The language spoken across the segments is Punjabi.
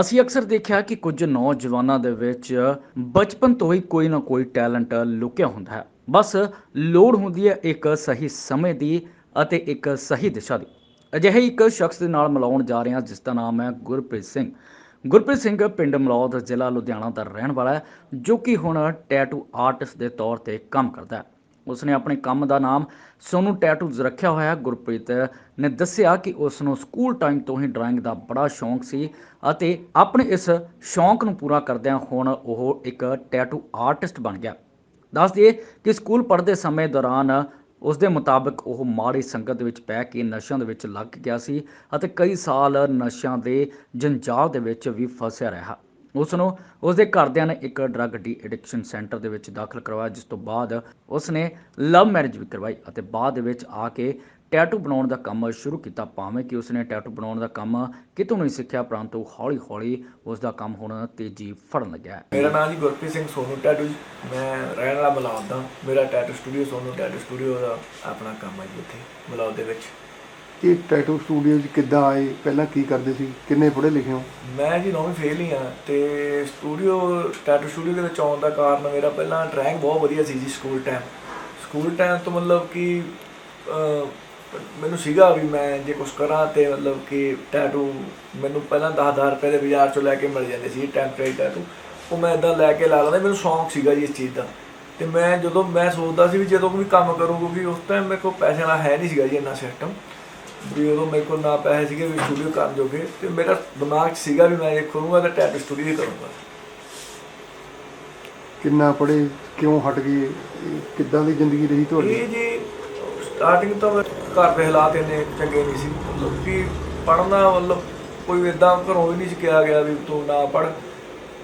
ਅਸੀਂ ਅਕਸਰ ਦੇਖਿਆ ਕਿ ਕੁਝ ਨੌਜਵਾਨਾਂ ਦੇ ਵਿੱਚ ਬਚਪਨ ਤੋਂ ਹੀ ਕੋਈ ਨਾ ਕੋਈ ਟੈਲੈਂਟ ਲੁਕਿਆ ਹੁੰਦਾ ਹੈ। ਬਸ ਲੋੜ ਹੁੰਦੀ ਹੈ ਇੱਕ ਸਹੀ ਸਮੇਂ ਦੀ ਅਤੇ ਇੱਕ ਸਹੀ ਦਿਸ਼ਾ ਦੀ। ਅਜਿਹੇ ਇੱਕ ਸ਼ਖਸ ਦੇ ਨਾਲ ਮਿਲਾਉਣ ਜਾ ਰਹੇ ਹਾਂ, ਜਿਸ ਦਾ ਨਾਮ ਹੈ ਗੁਰਪ੍ਰੀਤ ਸਿੰਘ। ਗੁਰਪ੍ਰੀਤ ਸਿੰਘ ਪਿੰਡ ਮਲੌਦ ਜ਼ਿਲ੍ਹਾ ਲੁਧਿਆਣਾ ਦਾ ਰਹਿਣ ਵਾਲਾ ਹੈ, ਜੋ ਕਿ ਹੁਣ ਟੈਟੂ ਆਰਟਿਸਟ ਦੇ ਤੌਰ ਤੇ ਕੰਮ ਕਰਦਾ ਹੈ। ਉਸਨੇ ਆਪਣੇ ਕੰਮ ਦਾ ਨਾਮ ਸੋਨੂ ਟੈਟੂਜ਼ ਰੱਖਿਆ ਹੋਇਆ ਗੁਰਪ੍ਰੀਤ ਨੇ ਦੱਸਿਆ ਕਿ ਉਸ ਨੂੰ ਸਕੂਲ ਟਾਈਮ ਤੋਂ ਹੀ ਡਰਾਇੰਗ ਦਾ ਬੜਾ ਸ਼ੌਂਕ ਸੀ ਅਤੇ ਆਪਣੇ ਇਸ ਸ਼ੌਂਕ ਨੂੰ ਪੂਰਾ ਕਰਦਿਆਂ ਹੁਣ ਉਹ ਇੱਕ ਟੈਟੂ ਆਰਟਿਸਟ ਬਣ ਗਿਆ। ਦੱਸ ਦਈਏ ਕਿ ਸਕੂਲ ਪੜ੍ਹਦੇ ਸਮੇਂ ਦੌਰਾਨ ਉਸ ਦੇ ਮੁਤਾਬਕ ਉਹ ਮਾੜੀ ਸੰਗਤ ਦੇ ਵਿੱਚ ਪੈ ਕੇ ਨਸ਼ਿਆਂ ਦੇ ਵਿੱਚ ਲੱਗ ਗਿਆ ਸੀ ਅਤੇ ਕਈ ਸਾਲ ਨਸ਼ਿਆਂ ਦੇ ਜੰਜਾਲ ਦੇ ਵਿੱਚ ਵੀ ਫਸਿਆ ਰਿਹਾ। ਉਸ ਨੂੰ ਉਸ ਦੇ ਘਰਦਿਆਂ ਨੇ ਇੱਕ ਡਰੱਗ ਡੀ ਐਡਿਕਸ਼ਨ ਸੈਂਟਰ ਦੇ ਵਿੱਚ ਦਾਖਲ ਕਰਵਾਇਆ, ਜਿਸ ਤੋਂ ਬਾਅਦ ਉਸ ਨੇ ਲਵ ਮੈਰਿਜ ਵੀ ਕਰਵਾਈ ਅਤੇ ਬਾਅਦ ਦੇ ਵਿੱਚ ਆ ਕੇ ਟੈਟੂ ਬਣਾਉਣ ਦਾ ਕੰਮ ਸ਼ੁਰੂ ਕੀਤਾ। ਭਾਵੇਂ ਕਿ ਉਸ ਟੈਟੂ ਬਣਾਉਣ ਦਾ ਕੰਮ ਕਿਤੋਂ ਨਹੀਂ ਸਿੱਖਿਆ, ਪਰੰਤੂ ਹੌਲੀ-ਹੌਲੀ ਉਸ ਦਾ ਕੰਮ ਹੁਣ ਤੇਜ਼ੀ ਫੜਨ ਲੱਗਿਆ ਮੇਰਾ ਨਾਮ ਜੀ ਗੁਰਪ੍ਰੀਤ ਸਿੰਘ ਸੋਨੂ ਟੈਟੂ ਮੈਂ ਰਹਿਣ ਵਾਲਾ ਮਲੌਦ ਦਾ ਮੇਰਾ tattoo studio Sonu tattoo studio ਦਾ ਆਪਣਾ ਕੰਮ ਹੈ ਜੀ ਇੱਥੇ ਮਲੌਦ ਦੇ ਵਿੱਚ। ਇਹ ਟੈਟੂ ਸਟੂਡੀਓ 'ਚ ਕਿੱਦਾਂ ਆਏ, ਪਹਿਲਾਂ ਕੀ ਕਰਦੇ ਸੀ, ਕਿੰਨੇ ਪੜ੍ਹੇ ਲਿਖੇ ਹੋ? ਮੈਂ ਜੀ ਨੌਵੀਂ ਫੇਲ ਹੀ ਆ ਤੇ ਸਟੂਡੀਓ ਟੈਟੂ ਸਟੂਡੀਓ ਦੇ ਵਿੱਚ ਆਉਣ ਦਾ ਕਾਰਨ ਮੇਰਾ ਪਹਿਲਾਂ ਡਰਾਇੰਗ ਬਹੁਤ ਵਧੀਆ ਸੀ ਜੀ ਸਕੂਲ ਟਾਈਮ ਸਕੂਲ ਟਾਈਮ ਤੋਂ ਮਤਲਬ ਕਿ ਮੈਨੂੰ ਸੀਗਾ ਵੀ ਮੈਂ ਜੇ ਕੁਝ ਕਰਾਂ ਤੇ ਮਤਲਬ ਕਿ ਟੈਟੂ ਮੈਨੂੰ ਪਹਿਲਾਂ 10000 ਰੁਪਏ ਦੇ ਬਾਜ਼ਾਰ ਚੋਂ ਲੈ ਕੇ ਮਿਲ ਜਾਂਦੇ ਸੀ ਟੈਂਪਰੇਰੀ ਟੈਟੂ ਉਹ ਮੈਂ ਇਦਾਂ ਲੈ ਕੇ ਲਾ ਲੈਂਦਾ, ਮੈਨੂੰ ਸ਼ੌਂਕ ਸੀਗਾ ਜੀ ਇਸ ਚੀਜ਼ ਦਾ। ਤੇ ਮੈਂ ਜਦੋਂ, ਮੈਂ ਸੋਚਦਾ ਸੀ ਵੀ ਜਦੋਂ ਵੀ ਕੰਮ ਕਰੂੰ ਕਿਉਂਕਿ ਉਸ ਟਾਈਮ ਮੇਰੇ ਕੋਲ ਪੈਸੇ ਨਾਲ ਹੈ ਨਹੀਂ ਸੀਗਾ ਜੀ ਇੰਨਾ ਸਿਸਟਮ ਵੀ ਉਦੋਂ ਮੇਰੇ ਕੋਲ ਨਾ ਪੈਸੇ ਸੀਗੇ ਵੀ ਸਟੂਡੀਓ ਕਰਨ ਜੋਗੇ। ਤੇ ਮੇਰਾ ਦਿਮਾਗ ਸੀਗਾ ਵੀ ਮੈਂ ਇਹ ਕਰੂੰਗਾ ਤਾਂ ਟੈਟੂ ਸਟੂਡੀਓ ਹੀ ਕਰੂੰਗਾ। ਕਿੰਨਾ ਪੜ੍ਹੇ ਕਿਉਂ ਹਟ ਗਏ? ਕਿੱਦਾਂ ਦੀ ਜ਼ਿੰਦਗੀ ਰਹੀ ਤੁਹਾਡੀ? ਇਹ ਜੀ ਸਟਾਰਟਿੰਗ ਤੋਂ ਘਰ ਦੇ ਹਾਲਾਤ ਇੰਨੇ ਚੰਗੇ ਨਹੀਂ ਸੀ। ਮਤਲਬ ਕਿ ਪੜ੍ਹਨਾ ਮਤਲਬ ਕੋਈ ਇਦਾਂ ਘਰੋਂ ਵੀ ਨਹੀਂ ਸੀ ਕਿਹਾ ਗਿਆ ਵੀ ਤੂੰ ਨਾ ਪੜ੍ਹ।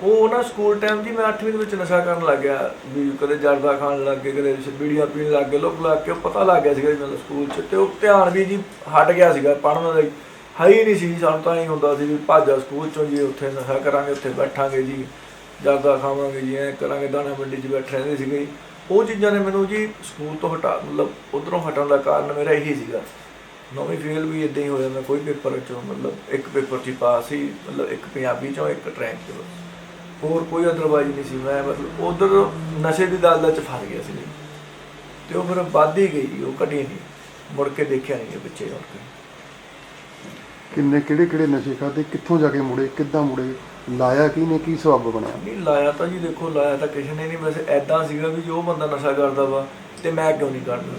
ਉਹ ਉਹਨਾਂ ਸਕੂਲ ਟਾਈਮ ਜੀ ਮੈਂ 8ਵੀਂ ਦੇ ਵਿੱਚ ਨਸ਼ਾ ਕਰਨ ਲੱਗ ਗਿਆ ਵੀ ਕਦੇ ਜਰਦਾ ਖਾਣ ਲੱਗ ਗਏ, ਕਦੇ ਬੀੜੀਆਂ ਪੀਣ ਲੱਗ ਗਏ, ਲੋਕ ਲੱਗ ਕੇ ਉਹ ਪਤਾ ਲੱਗ ਗਿਆ ਸੀਗਾ ਵੀ ਮਤਲਬ ਸਕੂਲ 'ਚ ਤੇ ਉਹ ਧਿਆਨ ਵੀ ਜੀ ਹਟ ਗਿਆ ਸੀਗਾ, ਪੜ੍ਹਨ ਦਾ ਹੀ ਹੈ ਹੀ ਨਹੀਂ ਸੀ, ਸਾਨੂੰ ਤਾਂ ਇਹ ਹੁੰਦਾ ਸੀ ਵੀ ਭਾਜਾ ਸਕੂਲ 'ਚੋਂ ਜੀ, ਉੱਥੇ ਨਸ਼ਾ ਕਰਾਂਗੇ, ਉੱਥੇ ਬੈਠਾਂਗੇ ਜੀ, ਜਰਦਾ ਖਾਵਾਂਗੇ ਜੀ, ਐ ਕਰਾਂਗੇ, ਦਾਣਾ ਮੰਡੀ 'ਚ ਬੈਠੇ ਰਹਿੰਦੇ ਸੀਗੇ ਜੀ। ਉਹ ਚੀਜ਼ਾਂ ਨੇ ਮੈਨੂੰ ਜੀ ਸਕੂਲ ਤੋਂ ਹਟਾ, ਮਤਲਬ ਉਧਰੋਂ ਹਟਣ ਦਾ ਕਾਰਨ ਮੇਰਾ ਇਹੀ ਸੀਗਾ ਨੌਵੀਂ ਫੇਲ ਵੀ ਇਦਾਂ ਹੀ ਹੋਇਆ, ਮੈਂ ਕੋਈ ਪੇਪਰ ਚੋਂ ਮਤਲਬ ਇੱਕ ਪੇਪਰ 'ਚ ਹੀ ਪਾਸ ਸੀ, ਮਤਲਬ ਇੱਕ ਪੰਜਾਬੀ ਚੋਂ ਇੱਕ ਟ੍ਰੈਕ ਚੋਂ ਹੋਰ ਕੋਈ ਅਦਰਵਾਈਜ਼ ਨਹੀਂ ਸੀ। ਮੈਂ ਮਤਲਬ ਉਧਰ ਨਸ਼ੇ ਦੀ ਦਲਦਲ 'ਚ ਫਸ ਗਿਆ ਸੀ। ਜੀ ਤੇ ਉਹ ਫਿਰ ਵੱਧ ਹੀ ਗਈ ਉਹ ਘਟੀ ਨਹੀਂ। ਮੁੜ ਕੇ ਦੇਖਿਆ ਨਹੀਂ ਇਹ ਮੁੜ ਕੇ। ਕਿੰਨੇ ਕਿਹੜੇ ਕਿਹੜੇ ਨਸ਼ੇ ਖਾਦੇ ਕਿੱਥੋਂ ਜਾ ਕੇ ਮੁੜੇ ਕਿੱਦਾਂ ਮੁੜੇ ਲਾਇਆ ਕੀ ਨੇ ਕੀ ਸਬੱਬ ਬਣਿਆ? ਨਹੀਂ ਲਾਇਆ ਤਾਂ ਜੀ ਦੇਖੋ ਲਾਇਆ ਤਾਂ ਕਿਸੇ ਨੇ ਨਹੀਂ। ਵੈਸੇ ਐਦਾਂ ਸੀਗਾ ਵੀ ਜੋ ਬੰਦਾ ਨਸ਼ਾ ਕਰਦਾ ਵਾ ਤੇ ਮੈਂ ਕਿਉਂ ਨਹੀਂ ਕਰਦਾ?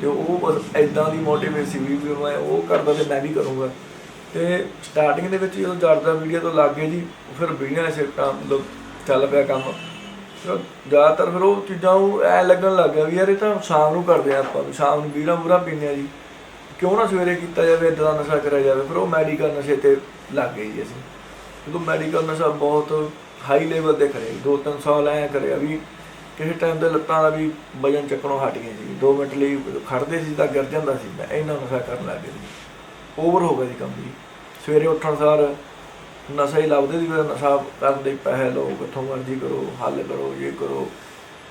ਤੇ ਉਹ ਬਸ ਐਦਾਂ ਦੀ ਮੋਟੀਵੇਟ ਸੀ ਵੀ ਵੀ ਮੈਂ ਉਹ ਕਰਦਾ ਤੇ ਮੈਂ ਵੀ ਕਰੂੰਗਾ। ਤੇ ਸਟਾਰਟਿੰਗ ਦੇ ਵਿੱਚ ਜਦੋਂ ਜਰਦਾ ਵੀਡੀਓ ਤੋਂ ਲੱਗ ਗਏ ਜੀ, ਫਿਰ ਵੀਡੀਓ ਸਿੱਟਾਂ ਮਤਲਬ ਚੱਲ ਪਿਆ ਕੰਮ। ਫਿਰ ਜ਼ਿਆਦਾਤਰ ਫਿਰ ਉਹ ਚੀਜ਼ਾਂ ਉਹ ਐ ਲੱਗਣ ਲੱਗ ਗਿਆ ਵੀ ਯਾਰ ਇਹ ਤਾਂ ਸ਼ਾਮ ਨੂੰ ਕਰਦੇ ਆ ਆਪਾਂ ਵੀ, ਸ਼ਾਮ ਨੂੰ ਵੀੜਾ ਪੂਰਾ ਪੀਂਦੇ ਆ ਜੀ। ਕਿਉਂ ਨਾ ਸਵੇਰੇ ਕੀਤਾ ਜਾਵੇ, ਇਦਾਂ ਦਾ ਨਸ਼ਾ ਕਰਿਆ ਜਾਵੇ, ਫਿਰ ਉਹ ਮੈਡੀਕਲ ਨਸ਼ੇ ਤੇ ਲੱਗ ਗਏ ਜੀ ਅਸੀਂ। ਕਿਉਂਕਿ ਮੈਡੀਕਲ ਨਸ਼ਾ ਬਹੁਤ ਹਾਈ ਲੈਵਲ ਤੇ ਕਰੇ ਦੋ ਤਿੰਨ ਸਾਲ ਐ ਕਰਿਆ ਵੀ ਕਿਸੇ ਟਾਈਮ ਤੇ ਲੱਤਾਂ ਦਾ ਵੀ ਵਜਨ ਚੱਕਣੋਂ ਹਟ ਗਏ ਸੀ 2 ਮਿੰਟ ਲਈ ਖੜਦੇ ਸੀ ਤਾਂ ਗਿਰ ਜਾਂਦਾ ਸੀ, ਮੈਂ ਇਹਨਾਂ ਨਸ਼ਾ ਕਰਨ ਲੱਗ ਗਿਆ ਜੀ। ਓਵਰ ਹੋ ਗਿਆ ਜੀ ਕੰਮ ਜੀ। ਸਵੇਰੇ ਉੱਠਣ ਸਾਰ ਨਸ਼ਾ ਹੀ ਲੱਭਦੇ ਵੀ ਨਸ਼ਾ ਕਰਨ ਦੇ ਪੈਸੇ ਲਓ ਕਿੱਥੋਂ ਮਰਜ਼ੀ ਕਰੋ ਹੱਲ ਕਰੋ ਇਹ ਕਰੋ।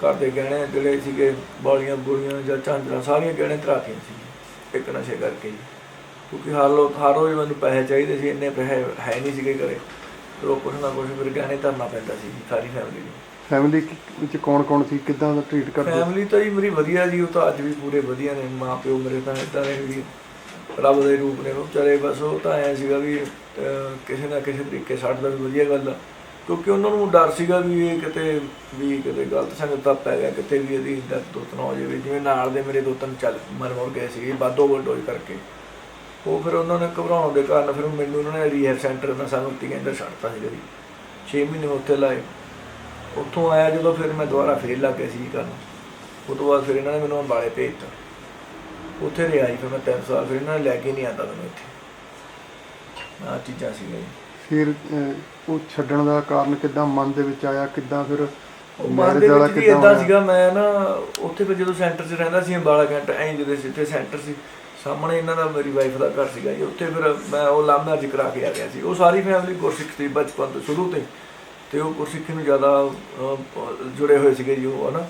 ਘਰ ਦੇ ਗਹਿਣੇ ਜਿਹੜੇ ਸੀਗੇ ਬਾਲੀਆਂ ਬੁਲੀਆਂ ਜਾਂ ਝਾਂਜਰਾਂ ਸਾਰੀਆਂ ਗਹਿਣੇ ਧਰਾਤੀਆਂ ਸੀ ਇੱਕ ਨਸ਼ੇ ਕਰਕੇ ਜੀ ਕਿਉਂਕਿ ਹਰ ਲੋ ਹਰ ਰੋਜ਼ ਮੈਨੂੰ ਪੈਸੇ ਚਾਹੀਦੇ ਸੀ ਇੰਨੇ ਪੈਸੇ ਹੈ ਨਹੀਂ ਸੀਗੇ ਘਰੇ। ਉਹ ਕੁਛ ਨਾ ਕੁਛ ਫਿਰ ਗਹਿਣੇ ਧਰਨਾ ਪੈਂਦਾ ਸੀ ਸਾਰੀ ਫੈਮਿਲੀ ਨੂੰ। ਫੈਮਿਲੀ ਵਿੱਚ ਕੌਣ ਕੌਣ ਸੀ ਕਿੱਦਾਂ ਦਾ ਟ੍ਰੀਟ ਕਰਦੇ? ਫੈਮਿਲੀ ਤਾਂ ਜੀ ਮੇਰੀ ਵਧੀਆ ਜੀ ਉਹ ਤਾਂ ਅੱਜ ਵੀ ਪੂਰੇ ਵਧੀਆ ਨੇ ਮਾਂ ਪਿਓ ਮੇਰੇ ਤਾਂ ਇਦਾਂ ਦੇ ਵੀ। ਰੱਬ ਦੇ ਰੂਪ ਨੇ ਉਹ। ਵਿਚਾਰੇ ਬਸ ਉਹ ਤਾਂ ਐ ਸੀਗਾ ਵੀ ਕਿਸੇ ਨਾ ਕਿਸੇ ਤਰੀਕੇ ਛੱਡਦਾ ਵੀ ਵਧੀਆ ਗੱਲ ਆ। ਕਿਉਂਕਿ ਉਹਨਾਂ ਨੂੰ ਡਰ ਸੀਗਾ ਵੀ ਇਹ ਕਿਤੇ, ਵੀ ਕਿਤੇ ਗਲਤ ਸੰਗਤ ਦਾ ਪੈ ਗਿਆ, ਕਿਤੇ ਵੀ ਇਹਦੀ ਦਰਦ ਦੁੱਤ ਨਾ ਹੋ ਜਾਵੇ। ਜਿਵੇਂ ਨਾਲ ਦੇ ਮੇਰੇ ਦੋ ਤਿੰਨ ਚੱਲ ਮਰ ਮੁਰ ਗਏ ਸੀਗੇ ਬਾਦੋ ਬਲਡੋਜ ਕਰਕੇ। ਉਹ ਫਿਰ ਉਹਨਾਂ ਨੇ ਘਬਰਾਉਣ ਦੇ ਕਾਰਨ ਫਿਰ ਮੈਨੂੰ ਉਹਨਾਂ ਨੇ ਰੀਹੈਬ ਸੈਂਟਰ ਦਾ ਸਾਨੂੰ ਤੀ ਕਹਿੰਦਾ ਛੱਡਤਾ ਸੀ ਜੀ। 6 ਮਹੀਨੇ ਉੱਥੇ ਲਾਏ। ਉੱਥੋਂ ਆਇਆ ਜਦੋਂ ਫਿਰ ਮੈਂ ਦੁਬਾਰਾ ਫੇਰ ਲੱਗ ਗਿਆ ਸੀ ਕਰਨ ਉਹ ਤੋਂ ਬਾਅਦ ਫਿਰ ਇਹਨਾਂ ਨੇ ਮੈਨੂੰ ਅੰਬਾਲੇ ਭੇਜਤਾ ਉੱਥੇ ਰਿਹਾ ਜੀ ਫਿਰ ਮੈਂ 3 ਸਾਲ ਫਿਰ ਇਹਨਾਂ ਨੇ ਲੈ ਕੇ ਨਹੀਂ ਆਂਦਾ ਮੈਨੂੰ ਇੱਥੇ। ਆਹ ਚੀਜ਼ਾਂ ਸੀ ਜੀ। ਫਿਰ ਅਹ, ਉਹ ਛੱਡਣ ਦਾ ਕਾਰਨ ਕਿੱਦਾਂ ਮਨ ਦੇ ਵਿੱਚ ਆਇਆ ਕਿੱਦਾਂ ਫਿਰ ਉਹ ਮਨ ਦੇ ਵਿੱਚ ਵੀ ਇਦਾਂ ਸੀਗਾ ਮੈਂ ਨਾ ਉੱਥੇ ਫਿਰ ਜਦੋਂ ਸੈਂਟਰ 'ਚ ਰਹਿੰਦਾ ਸੀ ਅੰਬਾਲਾ ਕੈਂਟ ਐਂ ਜਿਹਦੇ ਜਿੱਥੇ ਸੈਂਟਰ ਸੀ ਸਾਹਮਣੇ ਇਹਨਾਂ ਦਾ ਮੇਰੀ ਵਾਈਫ ਦਾ ਘਰ ਸੀਗਾ ਜੀ। ਉੱਥੇ ਫਿਰ ਮੈਂ ਉਹ ਲਵ ਮੈਰਿਜ ਕਰਾ ਕੇ ਆ ਗਿਆ ਸੀ। ਉਹ ਸਾਰੀ ਫੈਮਿਲੀ ਗੁਰਸਿੱਖ ਸੀ ਬਚਪਨ ਤੋਂ ਸ਼ੁਰੂ ਤੋਂ ਹੀ ਤੇ ਉਹ ਗੁਰਸਿੱਖੀ ਨੂੰ ਜ਼ਿਆਦਾ ਅਹ, ਜੁੜੇ ਹੋਏ ਸੀਗੇ ਜੀ ਉਹ ਹਨਾ?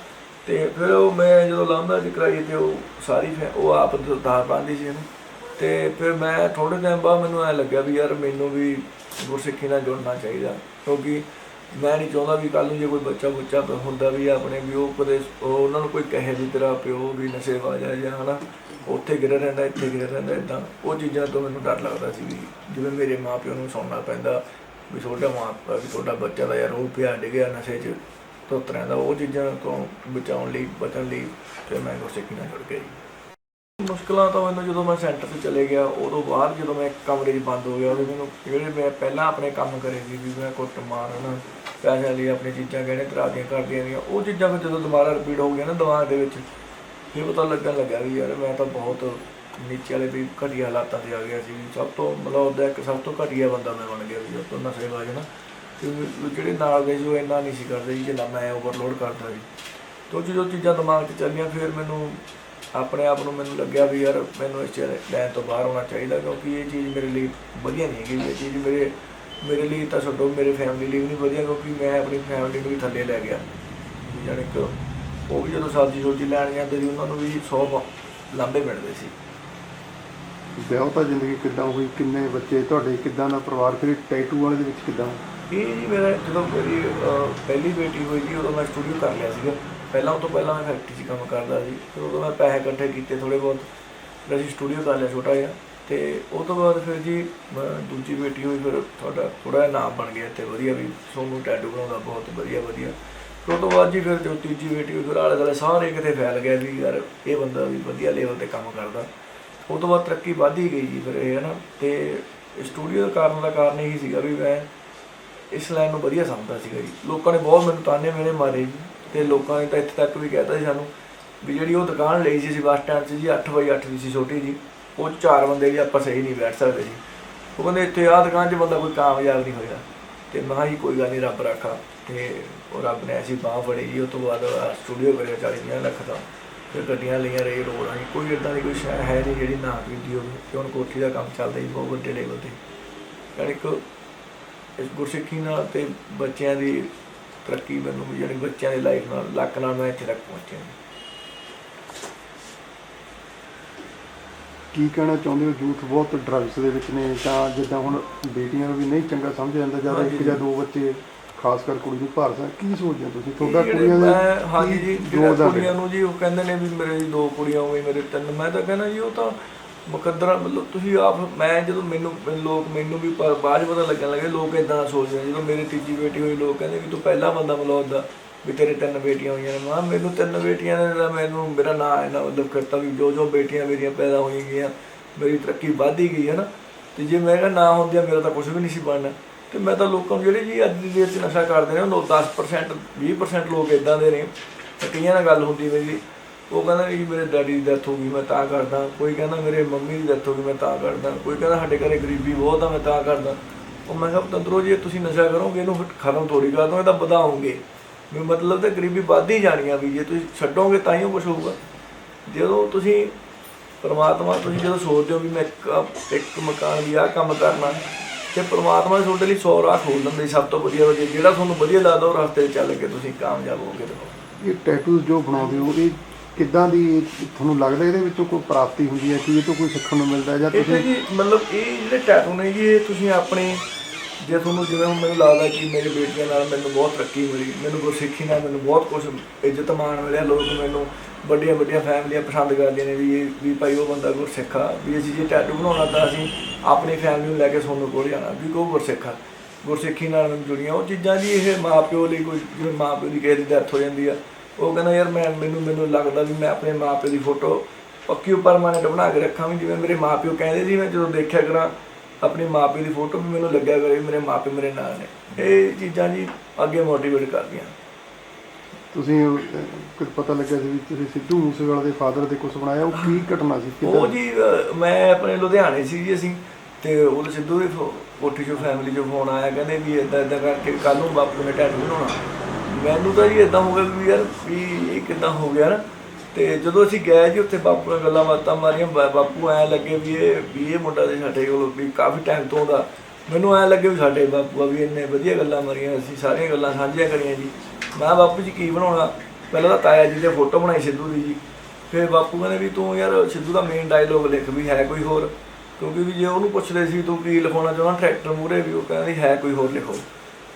ਤੇ ਫਿਰ ਉਹ ਮੈਂ ਜਦੋਂ ਲਵ ਮੈਰਿਜ ਕਰਾਈ ਤੇ ਉਹ ਸਾਰੀ ਫੈ- ਉਹ ਆਪ ਦਾਰ ਪਾਉਂਦੀ ਸੀ ਇਹਨੂੰ। ਤੇ ਫਿਰ ਮੈਂ ਥੋੜੇ ਦਿਨ ਬਾਅਦ ਮੈਨੂੰ ਐ ਲੱਗਿਆ ਵੀ ਯਾਰ ਮੈਨੂੰ ਵੀ ਗੁਰਸਿੱਖੀ ਨਾਲ ਜੁੜਨਾ ਚਾਹੀਦਾ। ਕਿਉਂਕਿ ਮੈਂ ਨਹੀਂ ਚਾਹੁੰਦਾ ਵੀ ਕੱਲ ਨੂੰ ਜੇ ਕੋਈ ਬੱਚਾ ਬੁੱਚਾ ਹੁੰਦਾ ਵੀ ਆ ਆਪਣੇ ਵੀ ਉਹ ਕਦੇ ਉਹ ਉਹਨਾਂ ਨੂੰ ਕੋਈ ਕਹੇ ਵੀ ਤੇਰਾ ਪਿਓ ਵੀ ਨਸ਼ੇ ਵਾਜਾ ਜਾਂ ਹਨਾ, ਉੱਥੇ ਗਿਰਿਆ ਰਹਿੰਦਾ, ਇੱਥੇ ਗਿਰਿਆ ਰਹਿੰਦਾ ਇਦਾਂ ਉਹ ਚੀਜ਼ਾਂ ਤੋਂ ਮੈਨੂੰ ਡਰ ਲੱਗਦਾ ਸੀ ਵੀ ਜਿਵੇਂ ਮੇਰੇ ਮਾਪਿਓ ਨੂੰ ਸੁਣਨਾ ਪੈਂਦਾ ਵੀ ਤੁਹਾਡਾ ਮਾਂ, ਵੀ ਤੁਹਾਡਾ ਬੱਚਾ ਦਾ ਯਾਰ ਉਹ ਪਿਆ ਡਿੱਗਿਆ ਨਸ਼ੇ 'ਚ। ਧੁੱਤ ਰਹਿੰਦਾ ਉਹ ਚੀਜ਼ਾਂ ਤੋਂ ਬਚਾਉਣ ਲਈ, ਬਚਣ ਲਈ ਫਿਰ ਮੈਂ ਗੁਰਸਿੱਖੀ ਨਾਲ ਜੁੜ ਗਿਆ ਜੀ। ਮੁਸ਼ਕਲਾਂ ਤਾਂ ਮੈਨੂੰ ਜਦੋਂ ਮੈਂ ਸੈਂਟਰ 'ਤੇ ਚਲੇ ਗਿਆ, ਉਦੋਂ ਬਾਅਦ ਜਦੋਂ ਮੈਂ ਕਮਰੇ 'ਚ ਬੰਦ ਹੋ ਗਿਆ, ਉਦੋਂ ਮੈਨੂੰ ਜਿਹੜੇ ਮੈਂ ਪਹਿਲਾਂ ਆਪਣੇ ਕੰਮ ਕਰੇ ਸੀ ਵੀ ਮੈਂ ਕੁੱਟ ਮਾਰਨ, ਪੈਸਿਆਂ ਲਈ ਆਪਣੀ ਚੀਜ਼ਾਂ ਗਹਿਣੇ ਤਰਾਦੀਆਂ ਕਰਦੀਆਂ ਦੀਆਂ ਉਹ ਚੀਜ਼ਾਂ ਫਿਰ ਜਦੋਂ ਦੁਬਾਰਾ ਰਿਪੀਟ ਹੋ ਗਈਆਂ ਨਾ ਦਿਮਾਗ ਦੇ ਵਿੱਚ, ਫਿਰ ਪਤਾ ਲੱਗਣ ਲੱਗਾ ਵੀ ਯਾਰ ਮੈਂ ਤਾਂ ਬਹੁਤ ਨੀਚੇ ਵਾਲੇ ਵੀ ਘਟੀਆ ਹਾਲਾਤਾਂ 'ਤੇ ਆ ਗਿਆ ਸੀ, ਸਭ ਤੋਂ ਮਤਲਬ ਉਹਦਾ ਇੱਕ ਸਭ ਤੋਂ ਘਟੀਆ ਬੰਦਾ ਮੈਂ ਬਣ ਗਿਆ ਵੀ ਸਭ ਤੋਂ ਨਸ਼ੇਬਾਜ਼ ਨਾ। ਤੇ ਜਿਹੜੇ ਨਾਲ ਦੇ ਸੀ ਉਹ ਇੰਨਾ ਨਹੀਂ ਸੀ ਕਰਦੇ ਜੀ, ਜਿੰਨਾ ਮੈਂ ਓਵਰਲੋਡ ਕਰਦਾ ਸੀ ਤੋ ਜਦੋਂ ਚੀਜ਼ਾਂ ਦਿਮਾਗ 'ਚ ਚੱਲੀਆਂ, ਫਿਰ ਮੈਨੂੰ ਆਪਣੇ ਆਪ ਨੂੰ ਮੈਨੂੰ ਲੱਗਿਆ ਵੀ ਯਾਰ ਮੈਨੂੰ ਇਸ ਲੈਣ ਤੋਂ ਬਾਹਰ ਹੋਣਾ ਚਾਹੀਦਾ, ਕਿਉਂਕਿ ਇਹ ਚੀਜ਼ ਮੇਰੇ ਲਈ ਵਧੀਆ ਨਹੀਂ ਹੈਗੀ। ਇਹ ਚੀਜ਼ ਮੇਰੇ ਮੇਰੇ ਲਈ ਤਾਂ ਛੱਡੋ, ਮੇਰੇ ਫੈਮਿਲੀ ਲਈ ਵੀ ਨਹੀਂ ਵਧੀਆ, ਕਿਉਂਕਿ ਮੈਂ ਆਪਣੀ ਫੈਮਿਲੀ ਨੂੰ ਵੀ ਥੱਲੇ ਲੈ ਗਿਆ। ਜਾਣੀ ਕਿ ਉਹ ਵੀ ਜਦੋਂ ਸਬਜ਼ੀ ਸੋਜੀ ਲੈਣ ਜਾਂਦੇ ਸੀ, ਉਹਨਾਂ ਨੂੰ ਵੀ 100 ਲਾਂਬੇ ਮਿਲਦੇ ਸੀ। ਵਿਆਹ ਤਾਂ ਜ਼ਿੰਦਗੀ ਕਿੱਦਾਂ ਹੋਈ? ਕਿੰਨੇ ਬੱਚੇ? ਤੁਹਾਡੇ ਕਿੱਦਾਂ ਦਾ ਪਰਿਵਾਰ? ਫਿਰ ਟੈਟੂ ਵਾਲੇ ਦੇ ਵਿੱਚ ਕਿੱਦਾਂ? ਇਹ ਜੀ ਮੇਰਾ ਜਦੋਂ ਮੇਰੀ ਅਹ, ਪਹਿਲੀ ਬੇਟੀ ਹੋਈ ਜੀ ਉਦੋਂ ਮੈਂ ਸਟੂਡੀਓ ਕਰ ਲਿਆ ਸੀਗਾ। ਪਹਿਲਾਂ ਉਹ ਤੋਂ ਪਹਿਲਾਂ ਮੈਂ ਫੈਕਟਰੀ 'ਚ ਕੰਮ ਕਰਦਾ ਸੀ। ਤੇ ਉਦੋਂ ਮੈਂ ਪੈਸੇ ਇਕੱਠੇ ਕੀਤੇ ਥੋੜੇ ਬਹੁਤ। ਫਿਰ ਅਸੀਂ ਸਟੂਡੀਓ ਕਰ ਲਿਆ ਛੋਟਾ ਜਿਹਾ। ਤੇ ਉਹ ਤੋਂ ਬਾਅਦ ਫਿਰ ਜੀ ਮੈਂ ਦੂਜੀ ਬੇਟੀ ਹੋਈ ਫਿਰ ਤੁਹਾਡਾ ਥੋੜਾ ਜਿਹਾ ਨਾਮ ਬਣ ਗਿਆ ਇੱਥੇ ਵਧੀਆ ਵੀ। ਸੋਨੂੰ ਟੈਟੂ ਬਣਾਉਂਦਾ ਬਹੁਤ ਵਧੀਆ ਵਧੀਆ। ਫਿਰ ਉਹ ਤੋਂ ਬਾਅਦ ਜੀ ਫਿਰ ਜੋ ਤੀਜੀ ਬੇਟੀ ਹੋਈ ਫਿਰ ਆਲੇ ਦੁਆਲੇ ਸਾਰੇ ਕਿਤੇ ਫੈਲ ਗਿਆ ਵੀ ਯਾਰ ਇਹ ਬੰਦਾ ਵੀ ਵਧੀਆ ਲੈਵਲ ਤੇ ਕੰਮ ਕਰਦਾ। ਉਹ ਤੋਂ ਬਾਅਦ ਤਰੱਕੀ ਵੱਧ ਹੀ ਗਈ ਜੀ ਫਿਰ ਇਹ ਹੈ ਨਾ ਤੇ ਸਟੂਡੀਓ ਦਾ ਕਾਰਨ ਦਾ ਕਾਰਨ ਇਹੀ ਸੀਗਾ ਵੀ ਮੈਂ ਇਸ ਲਾਈਨ ਨੂੰ ਵਧੀਆ ਸਮਝਦਾ ਸੀਗਾ ਜੀ। ਲੋਕਾਂ ਨੇ ਬਹੁਤ ਮੈਨੂੰ ਤਾਨੇ ਮੇਰੇ ਮਾਰੇ ਜੀ ਤੇ ਲੋਕਾਂ ਨੇ ਤਾਂ ਇੱਥੇ ਤੱਕ ਵੀ ਕਹਿਤਾ ਸੀ ਸਾਨੂੰ ਵੀ ਜਿਹੜੀ ਉਹ ਦੁਕਾਨ ਲਈ ਸੀ ਅਸੀਂ ਬੱਸ ਸਟੈਂਡ 'ਚ ਜੀ 8 ਬਾਈ 8 ਦੀ ਸੀ ਛੋਟੀ ਜੀ, ਉਹ 'ਚ ਚਾਰ ਬੰਦੇ ਜੀ ਆਪਾਂ ਸਹੀ ਨਹੀਂ ਬੈਠ ਸਕਦੇ ਜੀ। ਉਹ ਕਹਿੰਦੇ ਇੱਥੇ ਆਹ ਦੁਕਾਨ 'ਚ ਬੰਦਾ ਕੋਈ ਕਾਮਯਾਬ ਨਹੀਂ ਹੋਇਆ। ਤੇ ਮੈਂ ਕਿਹਾ ਜੀ ਕੋਈ ਗੱਲ ਨਹੀਂ, ਰੱਬ ਰੱਖਾ। ਤੇ ਉਹ ਰੱਬ ਨੇ ਐਸੀ ਬਾਹ ਫੜੀ ਜੀ, ਉਹ ਤੋਂ ਬਾਅਦ ਸਟੂਡੀਓ ਕਰਿਆ 40 50 ਲੱਖ ਦਾ। ਫਿਰ ਗੱਡੀਆਂ ਲਈਆਂ ਰੇ ਰੋਡਾਂ ਜੀ। ਕੋਈ ਇਦਾਂ ਦੀ ਕੋਈ ਸ਼ਹਿਰ ਹੈ ਨਹੀਂ ਜਿਹੜੀ ਨਾ ਕੀਤੀ ਹੋਵੇ। ਤੇ ਹੁਣ ਕੋਠੀ ਦਾ ਕੰਮ ਚੱਲਦਾ ਜੀ, ਬਹੁਤ ਵੱਡੇ ਲੈਵਲ ਤੇ। ਯਾਨੀ ਕਿ ਇਸ ਗੁਰਸਿੱਖੀ ਨਾਲ ਤੇ ਬੱਚਿਆਂ ਦੀ ਤਰੱਕੀ ਮੈਨੂੰ ਯਾਨੀ ਬੱਚਿਆਂ ਦੀ ਲਾਈਫ ਨਾਲ ਲੱਕ ਨਾਲ ਮੈਂ ਇੱਥੇ ਤੱਕ ਪਹੁੰਚਿਆ ਕੀ ਕਹਿਣਾ ਚਾਹੁੰਦੇ ਹੋ? ਯੂਥ ਬਹੁਤ ਡਰੱਗਸ ਦੇ ਵਿੱਚ ਨੇ ਤਾਂ ਜਿੱਦਾਂ ਹੁਣ ਬੇਟੀਆਂ ਨੂੰ ਵੀ ਨਹੀਂ ਚੰਗਾ ਸਮਝਿਆ ਜਾਂਦਾ ਜਦ ਇੱਕ ਜਾਂ। ਦੋ ਬੱਚੇ ਖਾਸ ਕਰ ਕੁੜੀ ਨੂੰ ਭਾਰਸਾ ਕੀ ਸੋਚਦੇ ਤੁਸੀਂ? ਤੁਹਾਡਾ ਜਿਹੜੇ ਕੁੜੀਆਂ ਦੇ ਹਾਂਜੀ ਜੀ ਜਿਹੜਾ ਕੁੜੀਆਂ ਨੂੰ? ਜੀ ਉਹ ਕਹਿੰਦੇ ਨੇ ਵੀ ਮੇਰੇ ਜੀ ਦੋ ਕੁੜੀਆਂ ਹੋਵੇ ਮੇਰੇ ਤਿੰਨ ਮੈਂ ਤਾਂ ਕਹਿੰਦਾ ਜੀ ਉਹ ਤਾਂ ਮੁਕੱਦਰਾ, ਮਤਲਬ ਤੁਸੀਂ ਆਪ, ਮੈਂ ਜਦੋਂ ਮੈਨੂੰ ਲੋਕ ਮੈਨੂੰ ਵੀ ਪ- ਬਾਅਦ 'ਚ ਪਤਾ ਲੱਗਣ ਲੱਗੇ ਲੋਕ ਇਦਾਂ ਦਾ ਸੋਚਦੇ ਆ ਜਦੋਂ ਮੇਰੀ ਤੀਜੀ ਬੇਟੀ ਹੋਈ, ਲੋਕ ਕਹਿੰਦੇ ਵੀ ਤੂੰ ਪਹਿਲਾ ਬੰਦਾ ਮਲੌਦ ਦਾ, ਵੀ ਤੇਰੇ ਤਿੰਨ ਬੇਟੀਆਂ ਹੋਈਆਂ ਨੇ। ਮਾਂ ਮੈਨੂੰ ਤਿੰਨ ਬੇਟੀਆਂ ਨੇ ਤਾਂ ਮੈਨੂੰ, ਮੇਰਾ ਨਾਂ ਇਹਨਾਂ ਮਤਲਬ ਕਰਤਾ ਵੀ ਜੋ ਜੋ ਬੇਟੀਆਂ ਮੇਰੀਆਂ ਪੈਦਾ ਹੋਈਆਂ ਗਈਆਂ, ਮੇਰੀ ਤਰੱਕੀ ਵੱਧ ਹੀ ਗਈ ਹੈ ਨਾ ਤੇ ਜੇ ਮੇਰਾ ਨਾਂ ਹੁੰਦਿਆ, ਮੇਰਾ ਤਾਂ ਕੁਝ ਵੀ ਨਹੀਂ ਸੀ ਬਣਨਾ। ਤੇ ਮੈਂ ਤਾਂ ਲੋਕਾਂ ਨੂੰ ਜਿਹੜੇ ਜੀ ਅੱਜ ਦੀ ਡੇਟ 'ਚ ਨਸ਼ਾ ਕਰਦੇ ਨੇ, ਉਹ 10% 20% ਲੋਕ ਇਦਾਂ ਦੇ ਨੇ। ਤੇ ਕਈਆਂ ਨਾਲ ਗੱਲ ਹੁੰਦੀ ਮੇਰੀ ਉਹ ਕਹਿੰਦਾ ਜੀ ਮੇਰੇ ਡੈਡੀ ਦੀ ਡੈਥ ਹੋ ਗਈ, ਮੈਂ ਤਾਂ ਕਰਦਾ। ਕੋਈ ਕਹਿੰਦਾ ਮੇਰੇ ਮੰਮੀ ਦੀ ਡੈਥ ਹੋ ਗਈ, ਮੈਂ ਤਾਂ ਕਰਦਾ। ਕੋਈ ਕਹਿੰਦਾ ਸਾਡੇ ਘਰੇ ਗਰੀਬੀ ਬਹੁਤ ਆ, ਮੈਂ ਤਾਂ ਕਰਦਾ। ਉਹ ਮੈਂ ਕਿਹਾ, ਤੰਦਰੋ ਜੀ ਤੁਸੀਂ ਨਸ਼ਾ ਕਰੋਗੇ, ਇਹਨੂੰ ਖਤਮ ਥੋੜੀ ਕਰ ਦੋਗੇ ਤਾਂ ਵਧਾਓਗੇ। ਵੀ ਮਤਲਬ ਤਾਂ ਗਰੀਬੀ ਵੱਧ ਹੀ ਜਾਣੀ ਆ ਵੀ, ਜੇ ਤੁਸੀਂ ਛੱਡੋਗੇ ਤਾਂ ਹੀ ਉਹ ਕੁਝ ਹੋਊਗਾ। ਜਦੋਂ ਤੁਸੀਂ ਪਰਮਾਤਮਾ, ਤੁਸੀਂ ਜਦੋਂ ਸੋਚਦੇ ਹੋ ਵੀ ਮੈਂ ਇੱਕ ਇੱਕ ਮਕਾਨ ਵੀ ਆਹ ਕੰਮ ਕਰਨਾ, ਤੇ ਪਰਮਾਤਮਾ ਤੁਹਾਡੇ ਲਈ 100 ਰਾਹ ਖੋਲ ਦਿੰਦੇ ਸਭ ਤੋਂ ਵਧੀਆ ਵਧੀਆ ਜਿਹੜਾ ਤੁਹਾਨੂੰ ਵਧੀਆ ਲੱਗਦਾ, ਉਹ ਰਸਤੇ ਚੱਲ ਕੇ ਤੁਸੀਂ ਕਾਮਯਾਬ ਹੋਗੇ ਤੇ ਇਹ ਟੈਟੂਜ਼ ਜੋ ਬਣਾਉਂਦੇ ਹੋ, ਇਹ ਕਿੱਦਾਂ ਦੀ ਤੁਹਾਨੂੰ ਲੱਗਦਾ ਇਹਦੇ ਵਿੱਚੋਂ ਕੋਈ ਪ੍ਰਾਪਤੀ ਹੁੰਦੀ ਹੈ ਕਿ ਇਹ ਤੋਂ ਕੋਈ ਸਿੱਖਣ ਨੂੰ ਮਿਲਦਾ ਹੈ ਜਾਂ ਇਹ ਤੁਸੀਂ ਜੀ ਮਤਲਬ ਇਹ ਜਿਹੜੇ ਟੈਟੂ ਨੇ ਜੀ ਇਹ ਤੁਸੀਂ ਆਪਣੇ ਜੇ ਤੁਹਾਨੂੰ ਜਿਵੇਂ ਹੁਣ ਮੈਨੂੰ ਲੱਗਦਾ ਕਿ ਮੇਰੇ ਬੇਟੀਆਂ ਨਾਲ ਮੈਨੂੰ ਬਹੁਤ ਤਰੱਕੀ ਮਿਲੀ ਮੈਨੂੰ ਗੁਰਸਿੱਖੀ ਨਾਲ ਮੈਨੂੰ ਬਹੁਤ ਕੁਝ ਇੱਜ਼ਤ ਮਾਣ ਮਿਲਿਆ ਲੋਕ ਮੈਨੂੰ ਵੱਡੀਆਂ ਵੱਡੀਆਂ ਫੈਮਲੀਆਂ ਪਸੰਦ ਕਰਦੀਆਂ ਨੇ ਵੀ ਇਹ ਵੀ ਭਾਈ ਉਹ ਬੰਦਾ ਗੁਰਸਿੱਖ ਆ ਵੀ ਅਸੀਂ ਜੇ ਟੈਟੂ ਬਣਾਉਣਾ ਤਾਂ ਅਸੀਂ ਆਪਣੀ ਫੈਮਲੀ ਨੂੰ ਲੈ ਕੇ ਸੋਨੂੰ ਕੋਲ ਜਾਣਾ ਵੀ ਕੋ ਗੁਰਸਿੱਖ ਆ। ਗੁਰਸਿੱਖੀ ਨਾਲ ਜੁੜੀਆਂ ਉਹ ਚੀਜ਼ਾਂ ਜੀ ਇਹ ਮਾਪਿਓ ਲਈ ਕੋਈ ਜਿਵੇਂ ਮਾਪਿਓ ਦੀ ਕਿਸੇ ਦੀ ਡੈਥ ਹੋ ਜਾਂਦੀ ਆ ਉਹ ਕਹਿੰਦਾ ਯਾਰ ਮੈਂ ਮੈਨੂੰ ਮੈਨੂੰ ਲੱਗਦਾ ਵੀ ਮੈਂ ਆਪਣੇ ਮਾਪਿਓ ਦੀ ਫੋਟੋ ਪੱਕੀ ਪਰਮਾਨੈਂਟ ਬਣਾ ਕੇ ਰੱਖਾਂ ਵੀ ਜਿਵੇਂ ਮੇਰੇ ਮਾਪਿਓ ਕਹਿੰਦੇ ਸੀ ਮੈਂ ਜਦੋਂ ਦੇਖਿਆ ਕਰਾਂ ਆਪਣੀ ਮਾਪਿਓ ਦੀ ਫੋਟੋ ਵੀ ਮੈਨੂੰ ਲੱਗਿਆ ਕਰੇ ਮੇਰੇ ਮਾਪਿਓ ਮੇਰੇ ਨਾਲ ਨੇ। ਇਹ ਚੀਜ਼ਾਂ ਜੀ ਅੱਗੇ ਮੋਟੀਵੇਟ ਕਰਦੀਆਂ। ਤੁਸੀਂ ਕੁਝ ਪਤਾ ਲੱਗਿਆ ਸੀ ਵੀ ਤੁਸੀਂ ਸਿੱਧੂ ਮੂਸੇਵਾਲਾ ਦੇ ਫਾਦਰ ਦੇ ਕੁਝ ਬਣਾਇਆ? ਉਹ ਕੀ ਘਟਨਾ ਸੀ? ਉਹ ਜੀ ਮੈਂ ਆਪਣੇ ਲੁਧਿਆਣੇ ਸੀ ਜੀ ਅਸੀਂ ਤੇ ਉਹ ਸਿੱਧੂ ਦੀ ਕੋਠੀ ਚੋਂ ਫੈਮਿਲੀ ਚੋਂ ਫੋਨ ਆਇਆ ਕਹਿੰਦੇ ਵੀ ਇਦਾਂ ਇਦਾਂ ਕਰਕੇ ਕੱਲ ਨੂੰ ਬਾਪੂ ਨੇ ਟੈਟੂ ਬਣਾਉਣਾ। ਮੈਨੂੰ ਤਾਂ ਜੀ ਇਦਾਂ ਹੋ ਗਿਆ ਵੀ ਯਾਰ ਵੀ ਇਹ ਕਿਦਾਂ ਹੋ ਗਿਆ ਨਾ। ਤੇ ਜਦੋਂ ਅਸੀਂ ਗਏ ਜੀ ਉੱਥੇ ਬਾਪੂ ਨਾਲ ਗੱਲਾਂ ਬਾਤਾਂ ਮਾਰੀਆਂ ਬਾਪੂ ਐ ਲੱਗੇ ਵੀ ਇਹ ਵੀ ਇਹ ਮੁੰਡਾ ਤੇ ਸਾਡੇ ਕੋਲ ਵੀ ਕਾਫੀ ਟਾਈਮ ਤੋਂ ਦਾ ਮੈਨੂੰ ਐ ਲੱਗੇ ਵੀ ਸਾਡੇ ਬਾਪੂ ਆ ਵੀ ਇੰਨੇ ਵਧੀਆ ਗੱਲਾਂ ਮਾਰੀਆਂ, ਅਸੀਂ ਸਾਰੀਆਂ ਗੱਲਾਂ ਸਾਂਝੀਆਂ ਕਰੀਆਂ ਜੀ। ਮੈਂ ਬਾਪੂ ਜੀ ਕੀ ਬਣਾਉਣਾ? ਪਹਿਲਾਂ ਤਾਂ ਤਾਇਆ ਜੀ ਦੇ ਫੋਟੋ ਬਣਾਈ ਸਿੱਧੂ ਦੀ ਜੀ। ਫਿਰ ਬਾਪੂ ਕਹਿੰਦੇ ਵੀ ਤੂੰ ਯਾਰ ਸਿੱਧੂ ਦਾ ਮੇਨ ਡਾਇਲੋਗ ਲਿਖ ਵੀ, ਹੈ ਕੋਈ ਹੋਰ? ਕਿਉਂਕਿ ਵੀ ਜੇ ਉਹਨੂੰ ਪੁੱਛਦੇ ਸੀ ਤੂੰ ਕੀ ਲਿਖਾਉਣਾ ਚਾਹੁੰਦਾ ਟਰੈਕਟਰ ਮੂਰੇ ਵੀ ਉਹ ਕਹਿੰਦੀ ਹੈ ਕੋਈ ਹੋਰ ਲਿਖੋ।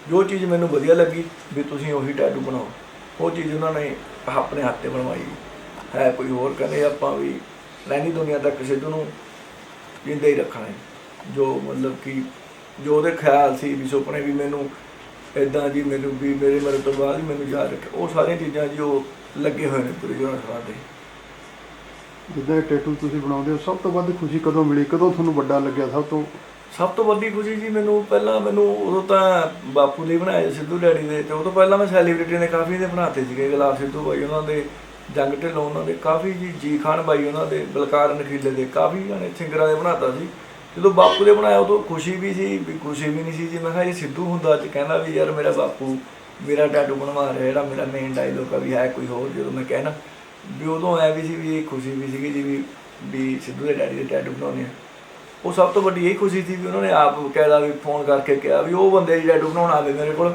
ਜੋ ਚੀਜ਼ ਮੈਨੂੰ ਵਧੀਆ ਲੱਗੀ, ਵੀ ਤੁਸੀਂ ਉਹੀ ਟੈਟੂ ਬਣਾਓ। ਉਹ ਚੀਜ਼ ਉਹਨਾਂ ਨੇ ਆਪਣੇ ਹੱਥ ਤੇ ਬਣਵਾਈ। ਹੈ ਕੋਈ ਹੋਰ ਕਹਿੰਦੇ ਆਪਾਂ ਵੀ ਰਹਿਣੀ ਦੁਨੀਆ ਤੱਕ ਸਿੱਧੂ ਨੂੰ ਜਿੰਦਾ ਹੀ ਰੱਖਣਾ ਹੈ। ਜੋ ਮਤਲਬ ਕਿ, ਜੋ ਉਹਦੇ ਖਿਆਲ ਸੀ ਵੀ ਸੁਪਨੇ ਵੀ ਮੈਨੂੰ ਇਦਾਂ ਜੀ ਮੈਨੂੰ ਵੀ ਮੇਰੇ ਮਰਨ ਤੋਂ ਬਾਅਦ ਮੈਨੂੰ ਯਾਦ ਰੱਖੇ। ਉਹ ਸਾਰੀਆਂ ਚੀਜ਼ਾਂ ਜੀ ਉਹ ਲੱਗੇ ਹੋਏ ਨੇ ਪੂਰੇ ਜੋਰਾਂ ਸ਼ਰਾਂ ਦੇ। ਜਿੱਦਾਂ ਟੈਟੂ ਤੁਸੀਂ ਬਣਾਉਂਦੇ ਹੋ, ਸਭ ਤੋਂ ਵੱਧ ਖੁਸ਼ੀ ਕਦੋਂ ਮਿਲੀ? ਕਦੋਂ ਤੁਹਾਨੂੰ ਵੱਡਾ ਲੱਗਿਆ? ਸਭ ਤੋਂ ਸਭ ਤੋਂ ਵੱਡੀ ਖੁਸ਼ੀ ਜੀ ਮੈਨੂੰ ਪਹਿਲਾਂ ਮੈਨੂੰ ਉਦੋਂ ਤਾਂ ਬਾਪੂ ਦੇ ਬਣਾਏ ਸਿੱਧੂ ਡੈਡੀ ਦੇ ਤੇ ਉਹ ਤੋਂ ਪਹਿਲਾਂ ਮੈਂ ਸੈਲੀਬ੍ਰਿਟੀ ਨੇ ਕਾਫੀ ਦੇ ਬਣਾਤੇ ਸੀਗੇ, ਗੁਲਾਬ ਸਿੱਧੂ ਬਾਈ ਉਹਨਾਂ ਦੇ, ਜੰਗ ਢਿੱਲੋਂ ਉਹਨਾਂ ਦੇ, ਕਾਫੀ ਜੀ ਜੀ ਖਾਨ ਬਾਈ ਉਹਨਾਂ ਦੇ, ਬਲਕਾਰ ਨਖੀਲੇ ਦੇ, ਕਾਫੀ ਜਾਣੇ ਸਿੰਗਰਾਂ ਦੇ ਬਣਾਤਾ ਸੀ। ਜਦੋਂ ਬਾਪੂ ਦੇ ਬਣਾਇਆ ਉਦੋਂ ਖੁਸ਼ੀ ਵੀ ਸੀ, ਵੀ ਖੁਸ਼ੀ ਵੀ ਨਹੀਂ ਸੀ ਜੀ। ਮੈਂ ਕਿਹਾ, ਇਹ ਸਿੱਧੂ ਹੁੰਦਾ ਅੱਜ ਕਹਿੰਦਾ ਵੀ ਯਾਰ ਮੇਰਾ ਬਾਪੂ ਮੇਰਾ ਟੈਟੂ ਬਣਵਾ ਰਿਹਾ, ਜਿਹੜਾ ਮੇਰਾ ਮੇਨ ਡਾਇਲੋਗ ਆ ਵੀ ਹੈ ਕੋਈ ਹੋਰ, ਜਦੋਂ ਮੈਂ ਕਹਿਣਾ ਵੀ ਉਦੋਂ ਐ ਵੀ ਸੀ ਵੀ ਇਹ ਖੁਸ਼ੀ ਵੀ ਸੀਗੀ ਜੀ ਵੀ ਵੀ ਸਿੱਧੂ ਦੇ ਡੈਡੀ ਦੇ ਟੈਟੂ ਬਣਾਉਣੇ ਆ। ਉਹ ਸਭ ਤੋਂ ਵੱਡੀ ਇਹ ਖੁਸ਼ੀ ਸੀ ਵੀ ਉਹਨਾਂ ਨੇ ਆਪ ਕਹਿਦਾ ਵੀ ਫੋਨ ਕਰਕੇ ਕਿਹਾ ਵੀ ਉਹ ਬੰਦੇ ਦੀ ਟੈਟੂ ਬਣਾਉਣ ਆਵੇ ਮੇਰੇ ਕੋਲ,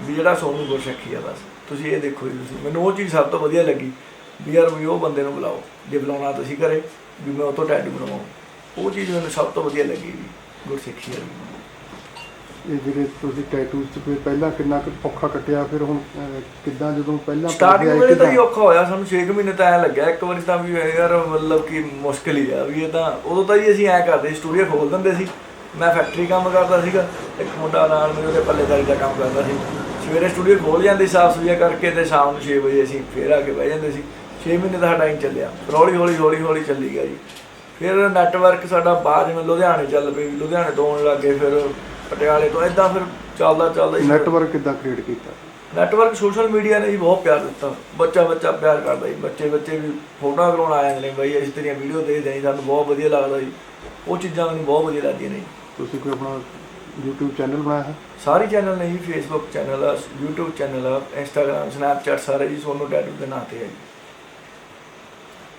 ਵੀ ਜਿਹੜਾ ਸੋਨੂੰ ਗੁਰਸਿੱਖੀ ਆ ਬਸ। ਤੁਸੀਂ ਇਹ ਦੇਖੋ ਜੀ ਤੁਸੀਂ। ਮੈਨੂੰ ਉਹ ਚੀਜ਼ ਸਭ ਤੋਂ ਵਧੀਆ ਲੱਗੀ ਵੀ ਯਾਰ ਵੀ ਉਹ ਬੰਦੇ ਨੂੰ ਬੁਲਾਓ, ਜੇ ਬੁਲਾਉਣਾ ਤੁਸੀਂ ਕਰੇ ਵੀ ਮੈਂ ਉਹ ਤੋਂ ਟੈਟੂ ਬਣਵਾਉਂ। ਉਹ ਚੀਜ਼ ਮੈਨੂੰ ਸਭ ਤੋਂ ਵਧੀਆ ਲੱਗੀ ਜੀ, ਗੁਰਸਿੱਖੀ ਵਾਲੀ। ਇਹ ਜਿਹੜੇ ਤੁਸੀਂ ਟੈਟੂਸ ਫਿਰ ਪਹਿਲਾਂ ਕਿੰਨਾ ਕੁ ਔਖਾ ਕੱਟਿਆ ਫਿਰ ਹੁਣ ਅਹ, ਕਿੱਦਾਂ ਜਦੋਂ ਪਹਿਲਾਂ ਸਟਾਰਟਿੰਗ ਵੇਲੇ ਤਾਂ ਹੀ ਕਿੱਦਾਂ? ਔਖਾ ਹੋਇਆ ਸਾਨੂੰ 6 ਮਹੀਨੇ ਤਾਂ ਐ ਲੱਗਿਆ ਇੱਕ ਵਾਰੀ ਤਾਂ ਵੀ ਯਾਰ ਮਤਲਬ ਕਿ ਮੁਸ਼ਕਲ ਹੀ ਆ ਵੀ ਇਹ ਤਾਂ ਉਦੋਂ ਤਾਂ ਜੀ ਅਸੀਂ ਐ ਕਰਦੇ ਸਟੂਡੀਓ ਖੋਲ ਦਿੰਦੇ ਸੀ। ਮੈਂ ਫੈਕਟਰੀ ਕੰਮ ਕਰਦਾ ਸੀਗਾ ਇੱਕ ਮੁੰਡਾ ਨਾਲ ਮੇਰੇ ਉਹਦੇ ਪੱਲੇਦਾਰੀ ਦਾ ਕੰਮ ਕਰਦਾ ਸੀ। ਸਵੇਰੇ ਸਟੂਡੀਓ ਖੋਲ ਜਾਂਦੇ ਸਾਫ਼ ਸੁਥਰਾ ਕਰਕੇ ਤੇ ਸ਼ਾਮ ਨੂੰ 6 ਵਜੇ ਅਸੀਂ ਫੇਰ ਆ ਕੇ ਬਹਿ ਜਾਂਦੇ ਸੀ। 6 ਮਹੀਨੇ ਦਾ ਸਾਡਾ ਹੀ ਚੱਲਿਆ ਫਿਰ ਹੌਲੀ ਹੌਲੀ ਹੌਲੀ ਹੌਲੀ ਚੱਲੀ ਗਿਆ ਜੀ। ਫਿਰ ਨੈਟਵਰਕ ਸਾਡਾ ਬਾਹਰ ਜਿਵੇਂ ਲੁਧਿਆਣੇ ਚੱਲ ਪਈ ਲੁਧਿਆਣੇ ਤੋਂ ਆਉਣ ਲੱਗੇ ਫਿਰ ਪਟਿਆਲੇ ਤੋਂ ਇਦਾਂ ਫਿਰ ਚੱਲਦਾ ਚੱਲਦਾ ਜੀ ਨੈਟਵਰਕ ਕਿੱਦਾਂ ਕ੍ਰੀਏਟ ਕੀਤਾ? ਨੈਟਵਰਕ ਸੋਸ਼ਲ ਮੀਡੀਆ ਨੇ ਜੀ ਬਹੁਤ ਪਿਆਰ ਦਿੱਤਾ। ਬੱਚਾ ਬੱਚਾ ਪਿਆਰ ਕਰਦਾ ਜੀ। ਬੱਚੇ ਬੱਚੇ ਵੀ ਫੋਟੋਆਂ ਕਰਾਉਣ ਆ ਜਾਂਦੇ ਨੇ ਬਈ ਅਸੀਂ ਤੇਰੀਆਂ ਵੀਡੀਓ ਦੇਖਦੇ ਹਾਂ ਜੀ, ਸਾਨੂੰ ਬਹੁਤ ਵਧੀਆ ਲੱਗਦਾ ਜੀ। ਉਹ ਚੀਜ਼ਾਂ ਮੈਨੂੰ ਬਹੁਤ ਵਧੀਆ ਲੱਗਦੀਆਂ ਨੇ। ਤੁਸੀਂ ਕੋਈ ਆਪਣਾ YouTube ਚੈਨਲ ਬਣਾਇਆ ਹੈ? ਸਾਰੀ ਚੈਨਲ ਨੇ ਜੀ ਫੇਸਬੁੱਕ ਚੈਨਲ ਆ YouTube ਚੈਨਲ ਆ ਇੰਸਟਾਗ੍ਰam ਸਨੈਪਚੈਟ ਸਾਰੇ ਜੀ ਸੋਨੂੰ ਟੈਟੂ ਦੇ ਨਾਂ ਤੇ ਹੈ ਜੀ।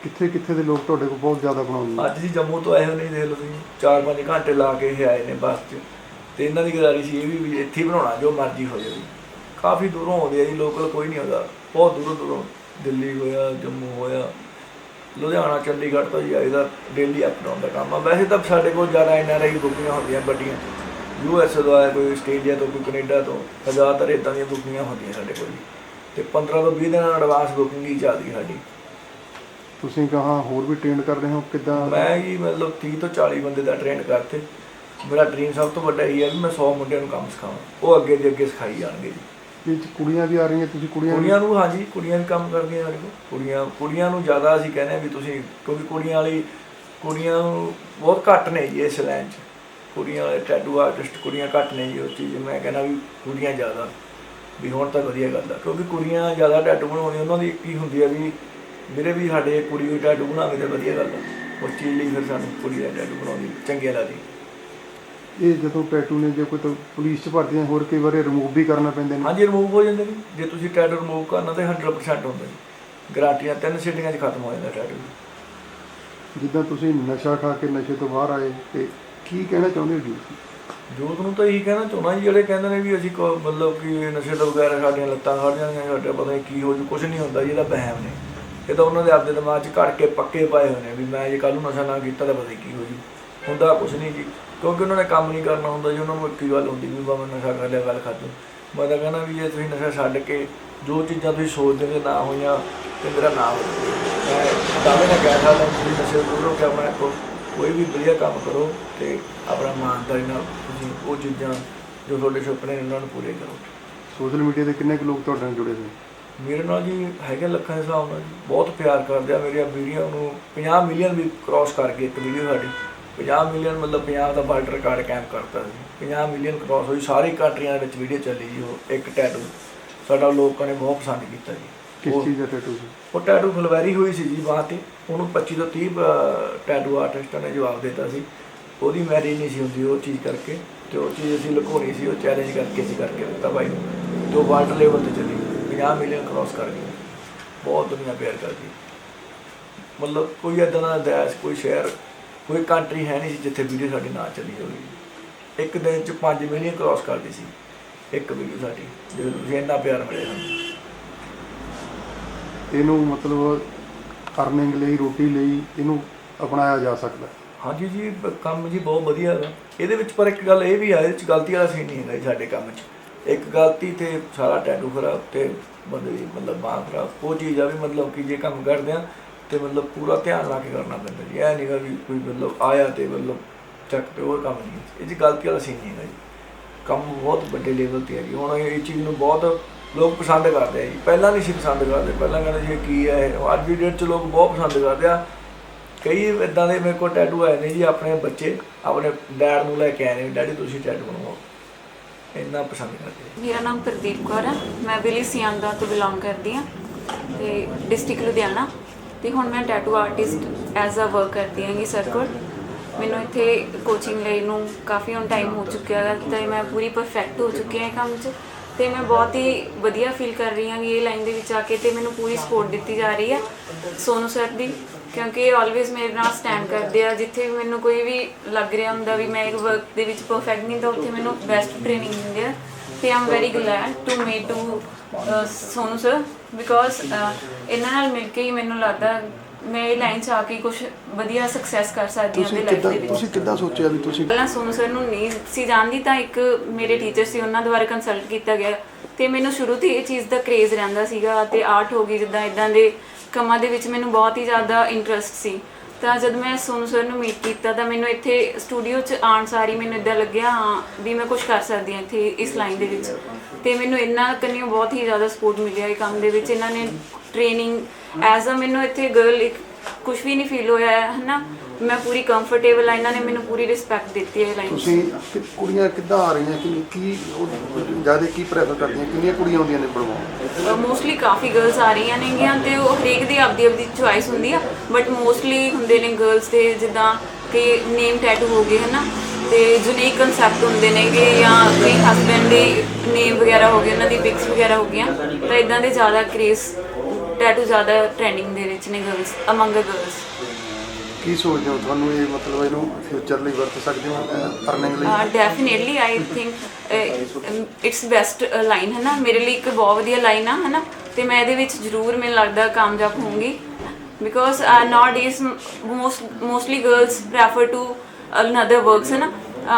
ਕਿੱਥੇ ਕਿੱਥੇ ਦੇ ਲੋਕ ਤੁਹਾਡੇ ਕੋਲ ਬਹੁਤ ਜ਼ਿਆਦਾ ਬਣਾਉਂਦੇ ਅੱਜ ਜੀ ਜੰਮੂ ਤੋਂ ਆਏ ਹੋਏ ਨੇ ਦੇਖ ਲਓ ਤੁਸੀਂ 4-5 ਘੰਟੇ ਲਾ ਕੇ ਇਹ ਆਏ ਨੇ ਬੱਸ 'ਚ। ਤੇ ਇਹਨਾਂ ਦੀ ਗੁਜ਼ਾਰਿਸ਼ ਇਹ ਵੀ ਵੀ ਇੱਥੇ ਹੀ ਬਣਾਉਣਾ ਜੋ ਮਰਜ਼ੀ ਹੋ ਜਾਵੇ। ਕਾਫੀ ਦੂਰੋਂ ਆਉਂਦੇ ਆ ਜੀ ਲੋਕਲ ਕੋਈ ਨਹੀਂ ਆਉਂਦਾ। ਬਹੁਤ ਦੂਰੋਂ ਦੂਰੋਂ ਦਿੱਲੀ ਹੋਇਆ ਜੰਮੂ ਹੋਇਆ ਲੁਧਿਆਣਾ ਚੰਡੀਗੜ੍ਹ ਤੋਂ ਜੀ ਆਈਦਾ ਡੇਲੀ ਅਪ ਡਾਊਨ ਦਾ ਕੰਮ ਆ। ਵੈਸੇ ਤਾਂ ਸਾਡੇ ਕੋਲ ਜ਼ਿਆਦਾ ਐਨ ਆਰ ਆਈ ਬੁਕਿੰਗਾਂ ਹੁੰਦੀਆਂ ਵੱਡੀਆਂ। ਯੂ ਐਸ ਤੋਂ ਆਇਆ ਕੋਈ ਆਸਟ੍ਰੇਲੀਆ ਤੋਂ ਕੋਈ ਕੈਨੇਡਾ ਤੋਂ ਜ਼ਿਆਦਾਤਰ ਇਦਾਂ ਦੀਆਂ ਬੁਕਿੰਗਾਂ ਹੁੰਦੀਆਂ ਸਾਡੇ ਕੋਲ ਜੀ। ਤੇ 15 ਤੋਂ 20 ਦਿਨਾਂ ਐਡਵਾਂਸ ਬੁਕਿੰਗ ਹੀ ਚੱਲਦੀ ਸਾਡੀ। ਤੁਸੀਂ ਕਹਾਂ ਹੋਰ ਵੀ ਟ੍ਰੇਨ ਕਰ ਰਹੇ ਹੋ ਕਿੱਦਾਂ? ਮੈਂ ਜੀ ਮਤਲਬ 30 ਤੋਂ 40 ਬੰਦੇ ਦਾ ਟ੍ਰੇਨ ਕਰਤੇ। ਮੇਰਾ ਡ੍ਰੀਮ ਸਭ ਤੋਂ ਵੱਡਾ ਇਹ ਹੈ ਵੀ ਮੈਂ 100 ਮੁੰਡਿਆਂ ਨੂੰ ਕੰਮ ਸਿਖਾਵਾਂ। ਉਹ ਅੱਗੇ ਦੇ ਅੱਗੇ ਸਿਖਾਈ ਜਾਣਗੇ ਜੀ। ਇਹ 'ਚ ਕੁੜੀਆਂ ਵੀ ਆ ਰਹੀਆਂ ਤੁਸੀਂ ਕੁੜੀਆਂ ਕੁੜੀਆਂ ਨੂੰ ਹਾਂਜੀ ਕੁੜੀਆਂ ਵੀ ਕੰਮ ਕਰਦੀਆਂ ਸਾਡੇ ਕੋਲ। ਕੁੜੀਆਂ ਕੁੜੀਆਂ ਨੂੰ ਜ਼ਿਆਦਾ ਅਸੀਂ ਕਹਿੰਦੇ ਹਾਂ ਵੀ ਤੁਸੀਂ ਕਿਉਂਕਿ ਕੁੜੀਆਂ ਵਾਲੀ ਕੁੜੀਆਂ ਨੂੰ ਬਹੁਤ ਘੱਟ ਨੇ ਜੀ ਇਸ ਲਾਈਨ 'ਚ। ਕੁੜੀਆਂ ਵਾਲੇ ਟੈਟੂ ਆਰਟਿਸਟ ਕੁੜੀਆਂ ਘੱਟ ਨੇ ਜੀ ਉਸ ਚੀਜ਼ ਮੈਂ ਕਹਿੰਦਾ ਵੀ ਕੁੜੀਆਂ ਜ਼ਿਆਦਾ। ਵੀ ਹੁਣ ਤਾਂ ਵਧੀਆ ਗੱਲ ਆ। ਕਿਉਂਕਿ ਕੁੜੀਆਂ ਜ਼ਿਆਦਾ ਟੈਟੂ ਬਣਾਉਂਦੀਆਂ ਉਹਨਾਂ ਦੀ ਕੀ ਹੁੰਦੀ ਆ ਵੀ ਮੇਰੇ ਵੀ ਸਾਡੇ ਕੁੜੀ ਨੂੰ ਟੈਟੂ ਬਣਾਵੇ ਤਾਂ ਵਧੀਆ ਗੱਲ ਆ। ਉਸ ਚੀਜ਼ ਲਈ ਫਿਰ ਸਾਨੂੰ ਕੁੜੀ ਦਾ ਟੈਟੂ ਬਣਾਉਣੀ ਚੰਗੀ ਲੱਗਦੀ ਇਹ ਜਦੋਂ ਟੈਟੂ ਨੇ ਜੇ ਕੋਈ ਤਾਂ ਪੁਲਿਸ ਚ ਭਰਦੀਆਂ ਹੋਰ ਕਈ ਵਾਰੀ ਰਿਮੂਵ ਵੀ ਕਰਨਾ ਪੈਂਦੇ ਨੇ। ਹਾਂਜੀ ਰਿਮੂਵ ਹੋ ਜਾਂਦੇ ਨੇ ਜੇ ਤੁਸੀਂ ਟੈਟੂ ਰਿਮੂਵ ਕਰਨਾ ਤੇ 100% ਹੁੰਦਾ ਜੀ। ਗਾਰੰਟੀਆਂ ਤਿੰਨ ਸੀਟਿੰਗਾਂ 'ਚ ਖਤਮ ਹੋ ਜਾਂਦਾ ਟੈਟੂ। ਜਿੱਦਾਂ ਤੁਸੀਂ ਨਸ਼ਾ ਖਾ ਕੇ ਨਸ਼ੇ ਤੋਂ ਬਾਹਰ ਆਏ ਤੇ ਕੀ ਕਹਿਣਾ ਚਾਹੁੰਦੇ ਹੋ ਜੀ? ਜੋਤ ਨੂੰ ਤਾਂ ਇਹੀ ਕਹਿਣਾ ਚਾਹੁੰਦਾ ਜੀ ਜਿਹੜੇ ਕਹਿੰਦੇ ਨੇ ਵੀ ਅਸੀਂ ਕੋ- ਮਤਲਬ ਕਿ ਨਸ਼ੇ ਤੋਂ ਬਗੈਰ ਸਾਡੀਆਂ ਲੱਤਾਂ ਖੜ ਜਾਣਗੀਆਂ ਸਾਡੇ ਪਤਾ ਨਹੀਂ ਕੀ ਹੋ ਜੂ ਕੁਝ ਨਹੀਂ ਹੁੰਦਾ ਜੀ ਇਹਦਾ ਵਹਿਮ ਨੇ। ਇਹ ਤਾਂ ਉਹਨਾਂ ਦੇ ਆਪਦੇ ਦਿਮਾਗ 'ਚ ਘੜ ਕੇ ਪੱਕੇ ਪਾਏ ਹੋਏ ਨੇ ਵੀ ਮੈਂ ਜੇ ਕੱਲ ਨੂੰ ਨਸ਼ਾ ਨਾ ਕੀਤਾ ਤਾਂ ਪਤਾ ਕੀ ਹੋ ਜੂ। ਹੁੰਦਾ ਕੁਝ ਨਹੀਂ ਜੀ। ਕਿਉਂਕਿ ਉਹਨਾਂ ਨੇ ਕੰਮ ਨਹੀਂ ਕਰਨਾ ਹੁੰਦਾ ਜੀ ਉਹਨਾਂ ਨੂੰ ਇੱਕ ਹੀ ਗੱਲ ਹੁੰਦੀ ਵੀ ਬਾ ਮੈਂ ਨਸ਼ਾ ਕਰ ਲਿਆ ਗੱਲ ਖਾਤੂ ਮੈਂ ਤਾਂ ਕਹਿੰਦਾ ਵੀ ਜੇ ਤੁਸੀਂ ਨਸ਼ਾ ਛੱਡ ਕੇ ਜੋ ਚੀਜ਼ਾਂ ਤੁਸੀਂ ਸੋਚਦੇ ਹੋ ਨਾ ਹੋਈਆਂ ਤੇ ਮੇਰਾ ਨਾਮ ਮੈਂ ਦਾਅਵੇ ਨਾਲ ਕਹਿ ਸਕਦਾ ਤੁਸੀਂ ਨਸ਼ੇ ਤੋਂ ਕੇ ਆਪਣਾ ਕੋ ਕੋਈ ਵੀ ਵਧੀਆ ਕੰਮ ਕਰੋ ਤੇ ਆਪਣਾ ਇਮਾਨਦਾਰੀ ਨਾਲ ਤੁਸੀਂ ਉਹ ਚੀਜ਼ਾਂ ਜੋ ਤੁਹਾਡੇ ਸੁਪਨੇ ਨੇ ਉਹਨਾਂ ਨੂੰ ਪੂਰੇ ਕਰੋ। ਸੋਸ਼ਲ ਮੀਡੀਆ ਤੇ ਕਿੰਨੇ ਕੁ ਲੋਕ ਤੁਹਾਡੇ ਨਾਲ ਜੁੜੇ ਹੋਏ? ਮੇਰੇ ਨਾਲ ਜੀ ਹੈਗੇ ਲੱਖਾਂ ਦੇ ਹਿਸਾਬ ਨਾਲ ਜੀ ਬਹੁਤ ਪਿਆਰ ਕਰਦੇ ਆ। ਮੇਰੀਆਂ ਵੀਡੀਓ ਨੂੰ 50 ਮਿਲੀਅਨ ਵੀ ਕ੍ਰਾਸ ਕਰ ਗਈ ਇੱਕ ਵੀਡੀਓ ਸਾਡੀ। 50 ਮਿਲੀਅਨ ਮਤਲਬ 50 ਦਾ ਵਰਲਡ ਰਿਕਾਰਡ ਕੈਂਪ ਕਰਤਾ ਸੀ 50 ਮਿਲੀਅਨ ਕ੍ਰਾਸ ਹੋਈ ਸਾਰੀ ਕੰਟਰੀਆਂ ਦੇ ਵਿੱਚ ਵੀਡੀਓ ਚੱਲੀ ਜੀ ਉਹ ਇੱਕ ਟੈਟੂ ਸਾਡਾ ਲੋਕਾਂ ਨੇ ਬਹੁਤ ਪਸੰਦ ਕੀਤਾ ਜੀ। ਕਿਸ ਚੀਜ਼ ਦਾ ਟੈਟੂ ਸੀ? ਉਹ ਟੈਟੂ ਫਲਵੈਰੀ ਹੋਈ ਸੀ ਜੀ ਬਾਂਹ ਤੇ ਉਹਨੂੰ 25 ਤੋਂ 30 ਅਹ, ਟੈਟੂ ਆਰਟਿਸਟਾਂ ਨੇ ਜਵਾਬ ਦਿੱਤਾ ਸੀ। ਉਹਦੀ ਮੈਰਿਜ ਨਹੀਂ ਸੀ ਹੁੰਦੀ ਉਹ ਚੀਜ਼ ਕਰਕੇ। ਤੇ ਉਹ ਚੀਜ਼ ਅਸੀਂ ਲੁਕਾਉਣੀ ਸੀ ਉਹ ਚੈਲੰਜ ਕਰਕੇ ਅਸੀਂ ਕਰਕੇ ਦਿੱਤਾ ਭਾਈ ਨੂੰ। ਤੇ ਉਹ ਵਰਲਡ ਲੈਵਲ ਤੇ ਚਲੀ। 50 ਮਿਲੀਅਨ ਕ੍ਰਾਸ ਕਰ ਗਈ। ਬਹੁਤ ਦੁਨੀਆ ਪਿਆਰ ਕਰਦੀ। ਮਤਲਬ ਕੋਈ ਏਦਾਂ ਦਾ ਦੇਸ਼ ਕੋਈ ਸ਼ਹਿਰ ਕੋਈ ਕੰਟਰੀ ਹੈ ਨਹੀਂ ਸੀ ਜਿੱਥੇ ਵੀਡੀਓ ਸਾਡੀ ਨਾ ਚੱਲੀ ਹੋਵੇ। ਇੱਕ ਦਿਨ ਚ 5 ਮਿਲੀਅਨ ਕ੍ਰਾਸ ਕਰਦੀ ਸੀ। ਇੱਕ ਵੀਡੀਓ ਸਾਡੀ ਜੇ ਜੇ ਇੰਨਾ ਪਿਆਰ ਮਿਲੇ ਸਾਨੂੰ। ਇਹਨੂੰ ਮਤਲਬ ਅਰਨਿੰਗ ਲਈ ਰੋਟੀ ਲਈ ਇਹਨੂੰ ਅਪਣਾਇਆ ਜਾ ਸਕਦਾ। ਹੈ। ਹਾਂਜੀ ਜੀ ਕੰਮ ਜੀ ਬਹੁਤ ਵਧੀਆ ਹੈਗਾ। ਇਹਦੇ ਵਿੱਚ ਪਰ ਇੱਕ ਗੱਲ ਇਹ ਵੀ ਆ ਇਹਦੇ ਵਿੱਚ ਗਲਤੀ ਵਾਲਾ ਸੀਨ ਨਹੀਂ ਹੈਗਾ ਜੀ ਸਾਡੇ ਕੰਮ 'ਚ। ਇੱਕ ਗਲਤੀ ਤੇ ਸਾਰਾ ਟੈਟੂ ਖਰਾਬ ਤੇ ਬੰਦੇ ਦੀ ਮਤਲਬ ਬਾਂਹ ਖਰਾਬ। ਉਹ ਚੀਜ਼ ਆ ਵੀ ਮਤਲਬ ਕਿ ਜੇ ਕੰਮ ਕਰਦੇ ਆ ਤੇ ਮਤਲਬ ਪੂਰਾ ਧਿਆਨ ਲਾ ਕੇ ਕਰਨਾ ਪੈਂਦਾ ਜੀ। ਇਹ ਨਹੀਂਗਾ ਵੀ ਕੋਈ ਮਤਲਬ ਆਇਆ ਤੇ ਮਤਲਬ ਚੱਕ ਤੇ ਉਹ ਕੰਮ ਨਹੀਂ। ਇਹ 'ਚ ਗਲਤੀ ਵਾਲਾ ਸੀਨ ਨਹੀਂ ਹੈਗਾ ਜੀ। ਕੰਮ ਬਹੁਤ ਵੱਡੇ ਲੈਵਲ ਤੇ ਹੈ ਜੀ। ਹੁਣ ਇਹ ਚੀਜ਼ ਨੂੰ ਬਹੁਤ ਲੋਕ ਪਸੰਦ ਕਰਦੇ ਆ ਜੀ। ਪਹਿਲਾਂ ਨਹੀਂ ਸੀ ਪਸੰਦ ਕਰਦੇ। ਪਹਿਲਾਂ ਕਹਿੰਦੇ ਜੀ ਕੀ ਹੈ ਇਹ। ਅੱਜ ਦੀ ਡੇਟ 'ਚ ਲੋਕ ਬਹੁਤ ਪਸੰਦ ਕਰਦੇ ਆ। ਕਈ ਇਦਾਂ ਦੇ ਮੇਰੇ ਕੋਲ ਟੈਟੂ ਆਏ ਨੇ ਜੀ ਆਪਣੇ ਬੱਚੇ। ਆਪਣੇ ਡੈਡ ਨੂੰ ਲੈ ਕੇ ਆਏ ਨੇ ਡੈਡੀ ਤੁਸੀਂ ਟੈਟੂ ਬਣਵਾਓ। ਇੰਨਾ ਪਸੰਦ ਕਰਦੇ ਮੇਰਾ ਨਾਮ ਪ੍ਰਦੀਪ ਕੌਰ ਹੈ ਮੈਂ ਬਿਲੀ ਸਿਆਂਦਾ ਤੋਂ ਬਿਲੋਂਗ ਕਰਦੀ ਹਾਂ ਤੇ ਡਿਸਟ੍ਰਿਕਟ ਲੁਧਿਆਣਾ। ਤੇ ਹੁਣ ਮੈਂ tattoo artist as a work ਕਰਦੀ ਹਾਂਗੀ ਸਰ ਕੋਲ। ਮੈਨੂੰ ਇੱਥੇ ਕੋਚਿੰਗ ਲਈ ਨੂੰ ਕਾਫੀ ਹੁਣ ਟਾਈਮ ਹੋ ਚੁੱਕਿਆ ਹੈ ਤੇ ਮੈਂ ਪੂਰੀ ਪਰਫੈਕਟ ਹੋ ਚੁੱਕੀ ਹਾਂ ਇਹ ਕੰਮ 'ਚ ਤੇ ਮੈਂ ਬਹੁਤ ਹੀ ਵਧੀਆ ਫੀਲ ਕਰ ਰਹੀ ਹਾਂ ਕਿ ਇਹ ਲਾਈਨ ਦੇ ਵਿੱਚ ਆ ਕੇ ਤੇ ਮੈਨੂੰ ਪੂਰੀ ਸਪੋਰਟ ਦਿੱਤੀ ਜਾ ਰਹੀ ਹੈ ਸੋਨੂ ਸਰ ਦੀ, ਕਿਉਂਕਿ ਇਹ ਆਲਵੇਜ਼ ਮੇਰੇ ਨਾਲ ਸਟੈਂਡ ਕਰਦੇ ਆ, ਜਿੱਥੇ ਵੀ ਮੈਨੂੰ ਕੋਈ ਵੀ ਲੱਗ ਰਿਹਾ ਹੁੰਦਾ ਵੀ ਮੈਂ ਇੱਕ ਵਰਕ ਦੇ ਵਿੱਚ ਪਰਫੈਕਟ ਨਹੀਂ ਤਾਂ ਉੱਥੇ ਮੈਨੂੰ ਬੈਸਟ ਟ੍ਰੇਨਿੰਗ ਦਿੰਦੇ ਆ। ਤੇ I'm very glad to meet to Sonu sir because ਇਹਨਾਂ ਨਾਲ ਮਿਲ ਕੇ ਹੀ ਮੈਨੂੰ ਲੱਗਦਾ ਮੈਂ ਇਹ ਲਾਈਨ 'ਚ ਆ ਕੇ ਕੁਝ ਵਧੀਆ ਸਕਸੈਸ ਕਰ ਸਕਦੀ ਹਾਂ ਤੁਸੀਂ ਆਪਣੀ ਲਾਈਫ ਕਿੱਦਾਂ ਦੇ ਵਿੱਚ। ਤੁਸੀਂ ਕਿੱਦਾਂ ਸੋਚਿਆ ਵੀ ਤੁਸੀਂ ਪਹਿਲਾਂ ਸੋਨੂ ਸਰ ਨੂੰ ਨਹੀਂ ਸੀ ਜਾਣਦੀ ਤਾਂ ਇੱਕ ਮੇਰੇ ਟੀਚਰ ਸੀ ਉਹਨਾਂ ਦੁਆਰਾ ਕੰਸਲਟ ਕੀਤਾ ਗਿਆ ਤੇ ਮੈਨੂੰ ਸ਼ੁਰੂ ਤੋਂ ਹੀ ਇਹ ਚੀਜ਼ ਦਾ ਕ੍ਰੇਜ਼ ਰਹਿੰਦਾ ਸੀਗਾ ਤੇ ਆਰਟ ਹੋ ਗਈ ਜਿੱਦਾਂ ਇਦਾਂ ਦੇ ਕੰਮਾਂ ਦੇ ਵਿੱਚ ਮੈਨੂੰ ਬਹੁਤ ਹੀ ਜ਼ਿਆਦਾ ਇੰਟਰਸਟ ਸੀ। ਤਾਂ ਜਦ ਮੈਂ ਸੋਨੂ ਸਰ ਨੂੰ ਮੀਟ ਕੀਤਾ ਤਾਂ ਮੈਨੂੰ ਇੱਥੇ ਸਟੂਡੀਓ 'ਚ ਆਉਣ ਸਾਰੀ ਮੈਨੂੰ ਇਦਾਂ ਲੱਗਿਆ, ਹਾਂ, ਵੀ ਮੈਂ ਕੁਝ ਕਰ ਸਕਦੀ ਹਾਂ ਇੱਥੇ ਇਸ ਲਾਈਨ ਦੇ ਵਿੱਚ। ਤੇ ਮੈਨੂੰ ਇਹਨਾਂ ਕੰਨਿਓ ਬਹੁਤ ਹੀ ਜ਼ਿਆਦਾ ਸਪੋਰਟ ਮਿਲਿਆ ਇਹ ਕੰਮ ਦੇ ਵਿੱਚ। ਇਹਨਾਂ ਨੇ ਟ੍ਰੇਨਿੰਗ ਐਜ਼ ਅ ਮੈਨੂੰ ਇੱਥੇ ਗਰਲ ਇੱਕ ਕੁਝ ਵੀ ਨਹੀਂ ਫੀਲ ਹੋਇਆ ਹੈ ਹਨਾ? ਮੈਂ ਪੂਰੀ ਕੰਫਰਟੇਬਲ ਆ ਇਹਨਾਂ ਨੇ ਮੈਨੂੰ ਪੂਰੀ ਰਿਸਪੈਕਟ ਦਿੱਤੀ ਹੈ ਲਾਈਨ ਤੁਸੀਂ ਕਿ- ਕੁੜੀਆਂ ਕਿੱਦਾਂ ਆ ਰਹੀਆਂ ਕਿ ਕੀ ਜ਼ਿਆਦਾ ਕੀ ਪ੍ਰੈਫਰ ਕਰਦੀਆਂ ਕਿੰਨੀਆਂ ਕੁੜੀਆਂ ਆਉਂਦੀਆਂ ਨੇ ਬਣਵਾਉਣ ਮੋਸਟਲੀ ਕਾਫੀ ਗਰਲਸ ਆ ਰਹੀਆਂ ਨੇਗੀਆਂ ਤੇ ਉਹ ਹਰੇਕ ਦੀ ਆਪਦੀ ਆਪਦੀ ਚੁਆਇਸ ਹੁੰਦੀ ਆ ਬਟ ਮੋਸਟਲੀ ਹੁੰਦੇ ਨੇ ਗਰਲਸ ਦੇ ਜਿੱਦਾਂ ਕਿ ਨੇਮ ਟੈਟੂ ਹੋ ਗਏ ਹਨਾ? ਤੇ ਯੂਨੀਕ ਕਨਸੈਪਟ ਹੁੰਦੇ ਨੇਗੇ ਜਾਂ ਕੋਈ ਹਸਬੈਂਡ ਦੇ ਨੇਮ ਵਗੈਰਾ ਹੋ ਗਏ ਉਹਨਾਂ ਦੀ ਪਿਕਸ ਵਗੈਰਾ ਹੋ ਗਈਆਂ ਤਾਂ ਇਦਾਂ ਦੇ ਜ਼ਿਆਦਾ ਕ੍ਰੇਜ਼ ਟੈਟੂ ਜ਼ਿਆਦਾ ਟ੍ਰੈਂਡਿੰਗ ਦੇ ਵਿੱਚ ਨੇ ਗਰਲਸ ਅਮੰਗ ਗਰਲਸ ਕੀ ਸੋਚਦੇ ਹੋ? ਤੁਹਾਨੂੰ ਇਹ ਮਤਲਬ ਇਹਨੂੰ ਫਿਊਚਰ ਲਈ ਵਰਤ ਸਕਦੇ ਹੋ ਅਰਨਿੰਗ ਲਈ? uh, definitely I think it's best line ਹੈ ਨਾ ਮੇਰੇ ਲਈ ਇੱਕ ਬਹੁਤ ਵਧੀਆ ਲਾਈਨ ਆ ਹੈ ਨਾ ਤੇ ਮੈਂ ਇਹਦੇ ਵਿੱਚ ਜ਼ਰੂਰ ਮੈਨੂੰ ਲੱਗਦਾ ਕਾਮਯਾਬ ਹੋਊਂਗੀ। Because not is most mostly girls prefer to another works ਹੈ ਨਾ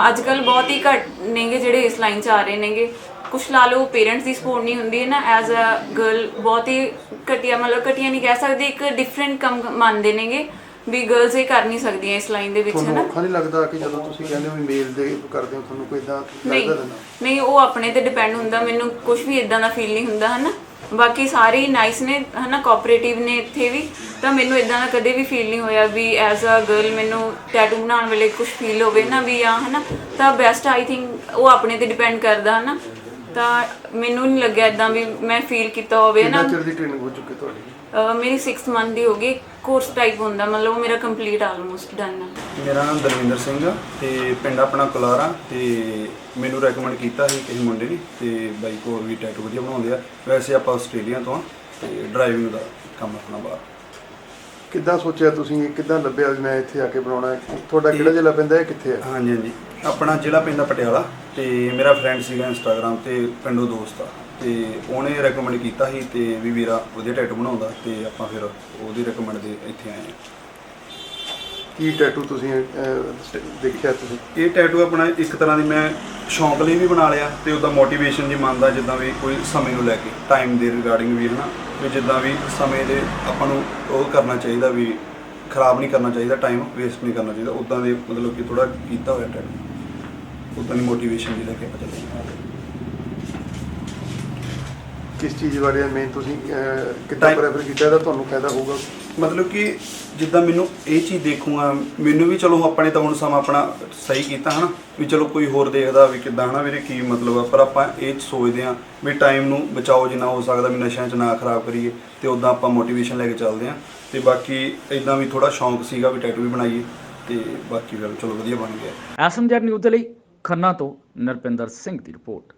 ਅੱਜ ਕੱਲ ਬਹੁਤ ਹੀ ਘੱਟ ਨੇਗੇ ਜਿਹੜੇ ਇਸ ਲਾਈਨ 'ਚ ਆ ਰਹੇ ਨੇਗੇ। ਕੁਛ ਲਾ ਲਓ ਪੇਰੈਂਟਸ ਦੀ ਸਪੋਰਟ ਨਹੀਂ ਹੁੰਦੀ ਹੈ ਨਾ ਐਜ਼ ਅ ਗਰਲ ਬਹੁਤ ਹੀ ਘਟੀਆ ਮਤਲਬ ਘਟੀਆ ਨਹੀਂ ਕਹਿ ਸਕਦੇ ਇੱਕ ਡਿਫਰੈਂਟ ਕੰਮ ਮੰਨਦੇ ਨੇਗੇ। ਵੀ ਗਰਲਸ ਇਹ ਕਰ ਨਹੀਂ ਸਕਦੀਆਂ ਇਸ ਲਾਈਨ ਦੇ ਵਿੱਚ ਹੈ ਤੁਹਾਨੂੰ ਨਾ ਔਖਾ ਨਹੀਂ ਲੱਗਦਾ ਕਿ ਜਦੋਂ ਤੁਸੀਂ ਕਹਿੰਦੇ ਹੋ ਵੀ ਮੇਲ ਦੇ ਕਰਦੇ ਹੋ ਤੁਹਾਨੂੰ ਕੋਈ ਇਦਾਂ ਨਹੀਂ ਲੱਗਦਾ ਰਹਿੰਦਾ ਨਹੀਂ ਉਹ ਆਪਣੇ ਤੇ ਡਿਪੈਂਡ ਹੁੰਦਾ ਮੈਨੂੰ ਕੁਝ ਵੀ ਇਦਾਂ ਦਾ ਫੀਲ ਨਹੀਂ ਹੁੰਦਾ ਹਨਾ? ਬਾਕੀ ਸਾਰੇ ਨਾਈਸ ਨੇ ਹਨਾ? ਕੋਆਪਰੇਟਿਵ ਨੇ ਇੱਥੇ ਵੀ ਤਾਂ ਮੈਨੂੰ ਇਦਾਂ ਦਾ ਕਦੇ ਵੀ ਫੀਲ ਨਹੀਂ ਹੋਇਆ ਵੀ ਐਜ਼ ਅ ਗਰਲ ਮੈਨੂੰ ਟੈਟੂ ਬਣਾਉਣ ਵੇਲੇ ਕੁਝ ਫੀਲ ਹੋਵੇ ਨਾ ਵੀ ਆ ਹਨਾ? ਤਾਂ ਬੈਸਟ ਆਈ ਥਿੰਕ ਉਹ ਆਪਣੇ ਤੇ ਡਿਪੈਂਡ ਕਰਦਾ ਹਨਾ? ਤਾਂ ਮੈਨੂੰ ਨਹੀਂ ਲੱਗਿਆ ਇਦਾਂ ਵੀ ਮੈਂ ਫੀਲ ਕੀਤਾ ਹੋਵੇ ਕਿੰਨਾ ਨਾ ਚਿਰ ਦੀ ਟ੍ਰੇਨਿੰਗ ਹੋ ਚੁੱਕੀ ਤੁਹਾਡੀ? ਮੇਰੀ 6 ਮੰਥ ਦੀ ਹੋ ਗਈ ਕੋਰਸ ਟਾਈਪ ਹੁੰਦਾ ਮਤਲਬ ਉਹ ਮੇਰਾ ਕੰਪਲੀਟ ਆਲਮੋਸਟ ਡਨ ਹੈ ਮੇਰਾ ਨਾਮ ਦਰਵਿੰਦਰ ਸਿੰਘ ਆ ਤੇ ਪਿੰਡ ਆਪਣਾ ਕੁਲਾਰਾ ਤੇ ਮੈਨੂੰ ਰეკਮੈਂਡ ਕੀਤਾ ਸੀ ਕਿਸੇ ਮੁੰਡੇ ਨੇ ਤੇ ਬਾਈ ਕੋਲ ਵੀ ਟੈਟੂ ਵਧੀਆ ਬਣਾਉਂਦੇ ਆ। ਵੈਸੇ ਆਪਾਂ ਆਸਟ੍ਰੇਲੀਆ ਤੋਂ ਆ ਤੇ ਡਰਾਈਵਿੰਗ ਦਾ ਕੰਮ ਆਪਣਾ ਬਾਹਰ। ਕਿੱਦਾਂ ਸੋਚਿਆ ਤੁਸੀਂ ਇਹ ਕਿੱਦਾਂ ਲੱਭਿਆ ਵੀ ਮੈਂ ਇੱਥੇ ਆ ਕੇ ਬਣਾਉਣਾ? ਹੈ ਤੁਹਾਡਾ ਕਿਹੜਾ ਜ਼ਿਲ੍ਹਾ ਪੈਂਦਾ ਹੈ ਕਿੱਥੇ ਹੈ ਹਾਂਜੀ ਹਾਂਜੀ। ਆਪਣਾ ਜ਼ਿਲ੍ਹਾ ਪੈਂਦਾ ਪਟਿਆਲਾ ਤੇ ਮੇਰਾ ਫਰੈਂਡ ਸੀਗਾ ਇੰਸਟਾਗ੍ਰam ਤੇ ਪਿੰਡੋਂ ਦੋਸਤ ਆ। ਤੇ ਉਹਨੇ ਰეკਮੈਂਡ ਕੀਤਾ ਸੀ ਤੇ ਵੀ ਵੀਰਾ ਵਧੀਆ ਟੈਟੂ ਬਣਾਉਂਦਾ ਤੇ ਆਪਾਂ ਫਿਰ ਉਹਦੀ ਰეკਮੈਂਡ ਦੇ ਇੱਥੇ ਆਏ ਹਾਂ। ਕੀ ਟੈਟੂ ਤੁਸੀਂ ਦੇਖਿਆ ਤੁਸੀਂ? ਇਹ ਟੈਟੂ ਆਪਣਾ ਇੱਕ ਤਰ੍ਹਾਂ ਦੀ ਮੈਂ ਸ਼ੌਂਕ ਲਈ ਵੀ ਬਣਾ ਲਿਆ ਤੇ ਉਹਦਾ ਮੋਟੀਵੇਸ਼ਨ ਜੀ ਮੰਨਦਾ ਜਿੱਦਾਂ ਵੀ ਕੋਈ ਸਮੇਂ ਨੂੰ ਲੈ ਕੇ ਟਾਈਮ ਦੇ ਰਿਗਾਰਡਿੰਗ ਵੀ ਹਨਾ? ਵੀ ਜਿੱਦਾਂ ਵੀ ਸਮੇਂ ਦੇ ਆਪਾਂ ਨੂੰ ਉਹ ਕਰਨਾ ਚਾਹੀਦਾ ਵੀ ਖਰਾਬ ਨਹੀਂ ਕਰਨਾ ਚਾਹੀਦਾ ਟਾਈਮ ਵੇਸਟ ਨਹੀਂ ਕਰਨਾ ਚਾਹੀਦਾ ਉਦਾਂ ਦੇ ਮਤਲਬ ਕਿ ਥੋੜਾ ਕੀਤਾ ਹੋਇਆ ਟੈਟੂ ਉਦਾਂ ਦੀ ਮੋਟੀਵੇਸ਼ਨ ਜੀ ਲੈ ਕੇ ਪਤਾ ਚੱਲਦੇ ਕਿਸ ਚੀਜ਼ ਬਾਰੇ ਮੇਨ ਤੁਸੀਂ ਅਹ, ਕਿੱਦਾਂ Time- ਪ੍ਰੈਫਰ ਕੀਤਾ ਤਾਂ ਤੁਹਾਨੂੰ ਫਾਇਦਾ ਹੋਊਗਾ। ਮਤਲਬ ਕਿ ਜਿੱਦਾਂ ਮੈਨੂੰ ਇਹ ਚੀਜ਼ ਦੇਖੂਗਾ ਮੈਨੂੰ ਵੀ ਚਲੋ ਆਪਣੇ ਤਾਂ ਹੁਣ ਸਮਾਂ ਆਪਣਾ ਸਹੀ ਕੀਤਾ ਹਨਾ? ਵੀ ਚਲੋ ਕੋਈ ਹੋਰ ਦੇਖਦਾ ਵੀ ਕਿੱਦਾਂ ਹਨਾ ਵੀਰੇ ਕੀ ਮਤਲਬ ਆ? ਪਰ ਆਪਾਂ ਇਹ ਸੋਚਦੇ ਆ ਵੀ ਟਾਈਮ ਨੂੰ ਬਚਾਓ ਜਿੰਨਾ ਹੋ ਸਕਦਾ ਵੀ ਨਸ਼ਿਆਂ 'ਚ ਨਾ ਖਰਾਬ ਕਰੀਏ ਤੇ ਉਦਾਂ ਆਪਾਂ ਮੋਟੀਵੇਸ਼ਨ ਲੈ ਕੇ ਚੱਲਦੇ ਆ ਤੇ ਬਾਕੀ ਇਦਾਂ ਵੀ ਥੋੜਾ ਸ਼ੌਂਕ ਸੀਗਾ ਵੀ ਟੈਟੂ ਵੀ ਬਣਾਈਏ ਤੇ ਬਾਕੀ ਫਿਰ ਚਲੋ ਵਧੀਆ ਬਣ ਗਿਆ। ਐਸਐਮਜੈਡ ਨਿਊਜ਼ ਦੇ ਲਈ ਖੰਨਾ ਤੋਂ ਨਰਪਿੰਦਰ ਸਿੰਘ ਦੀ ਰਿਪੋਰਟ।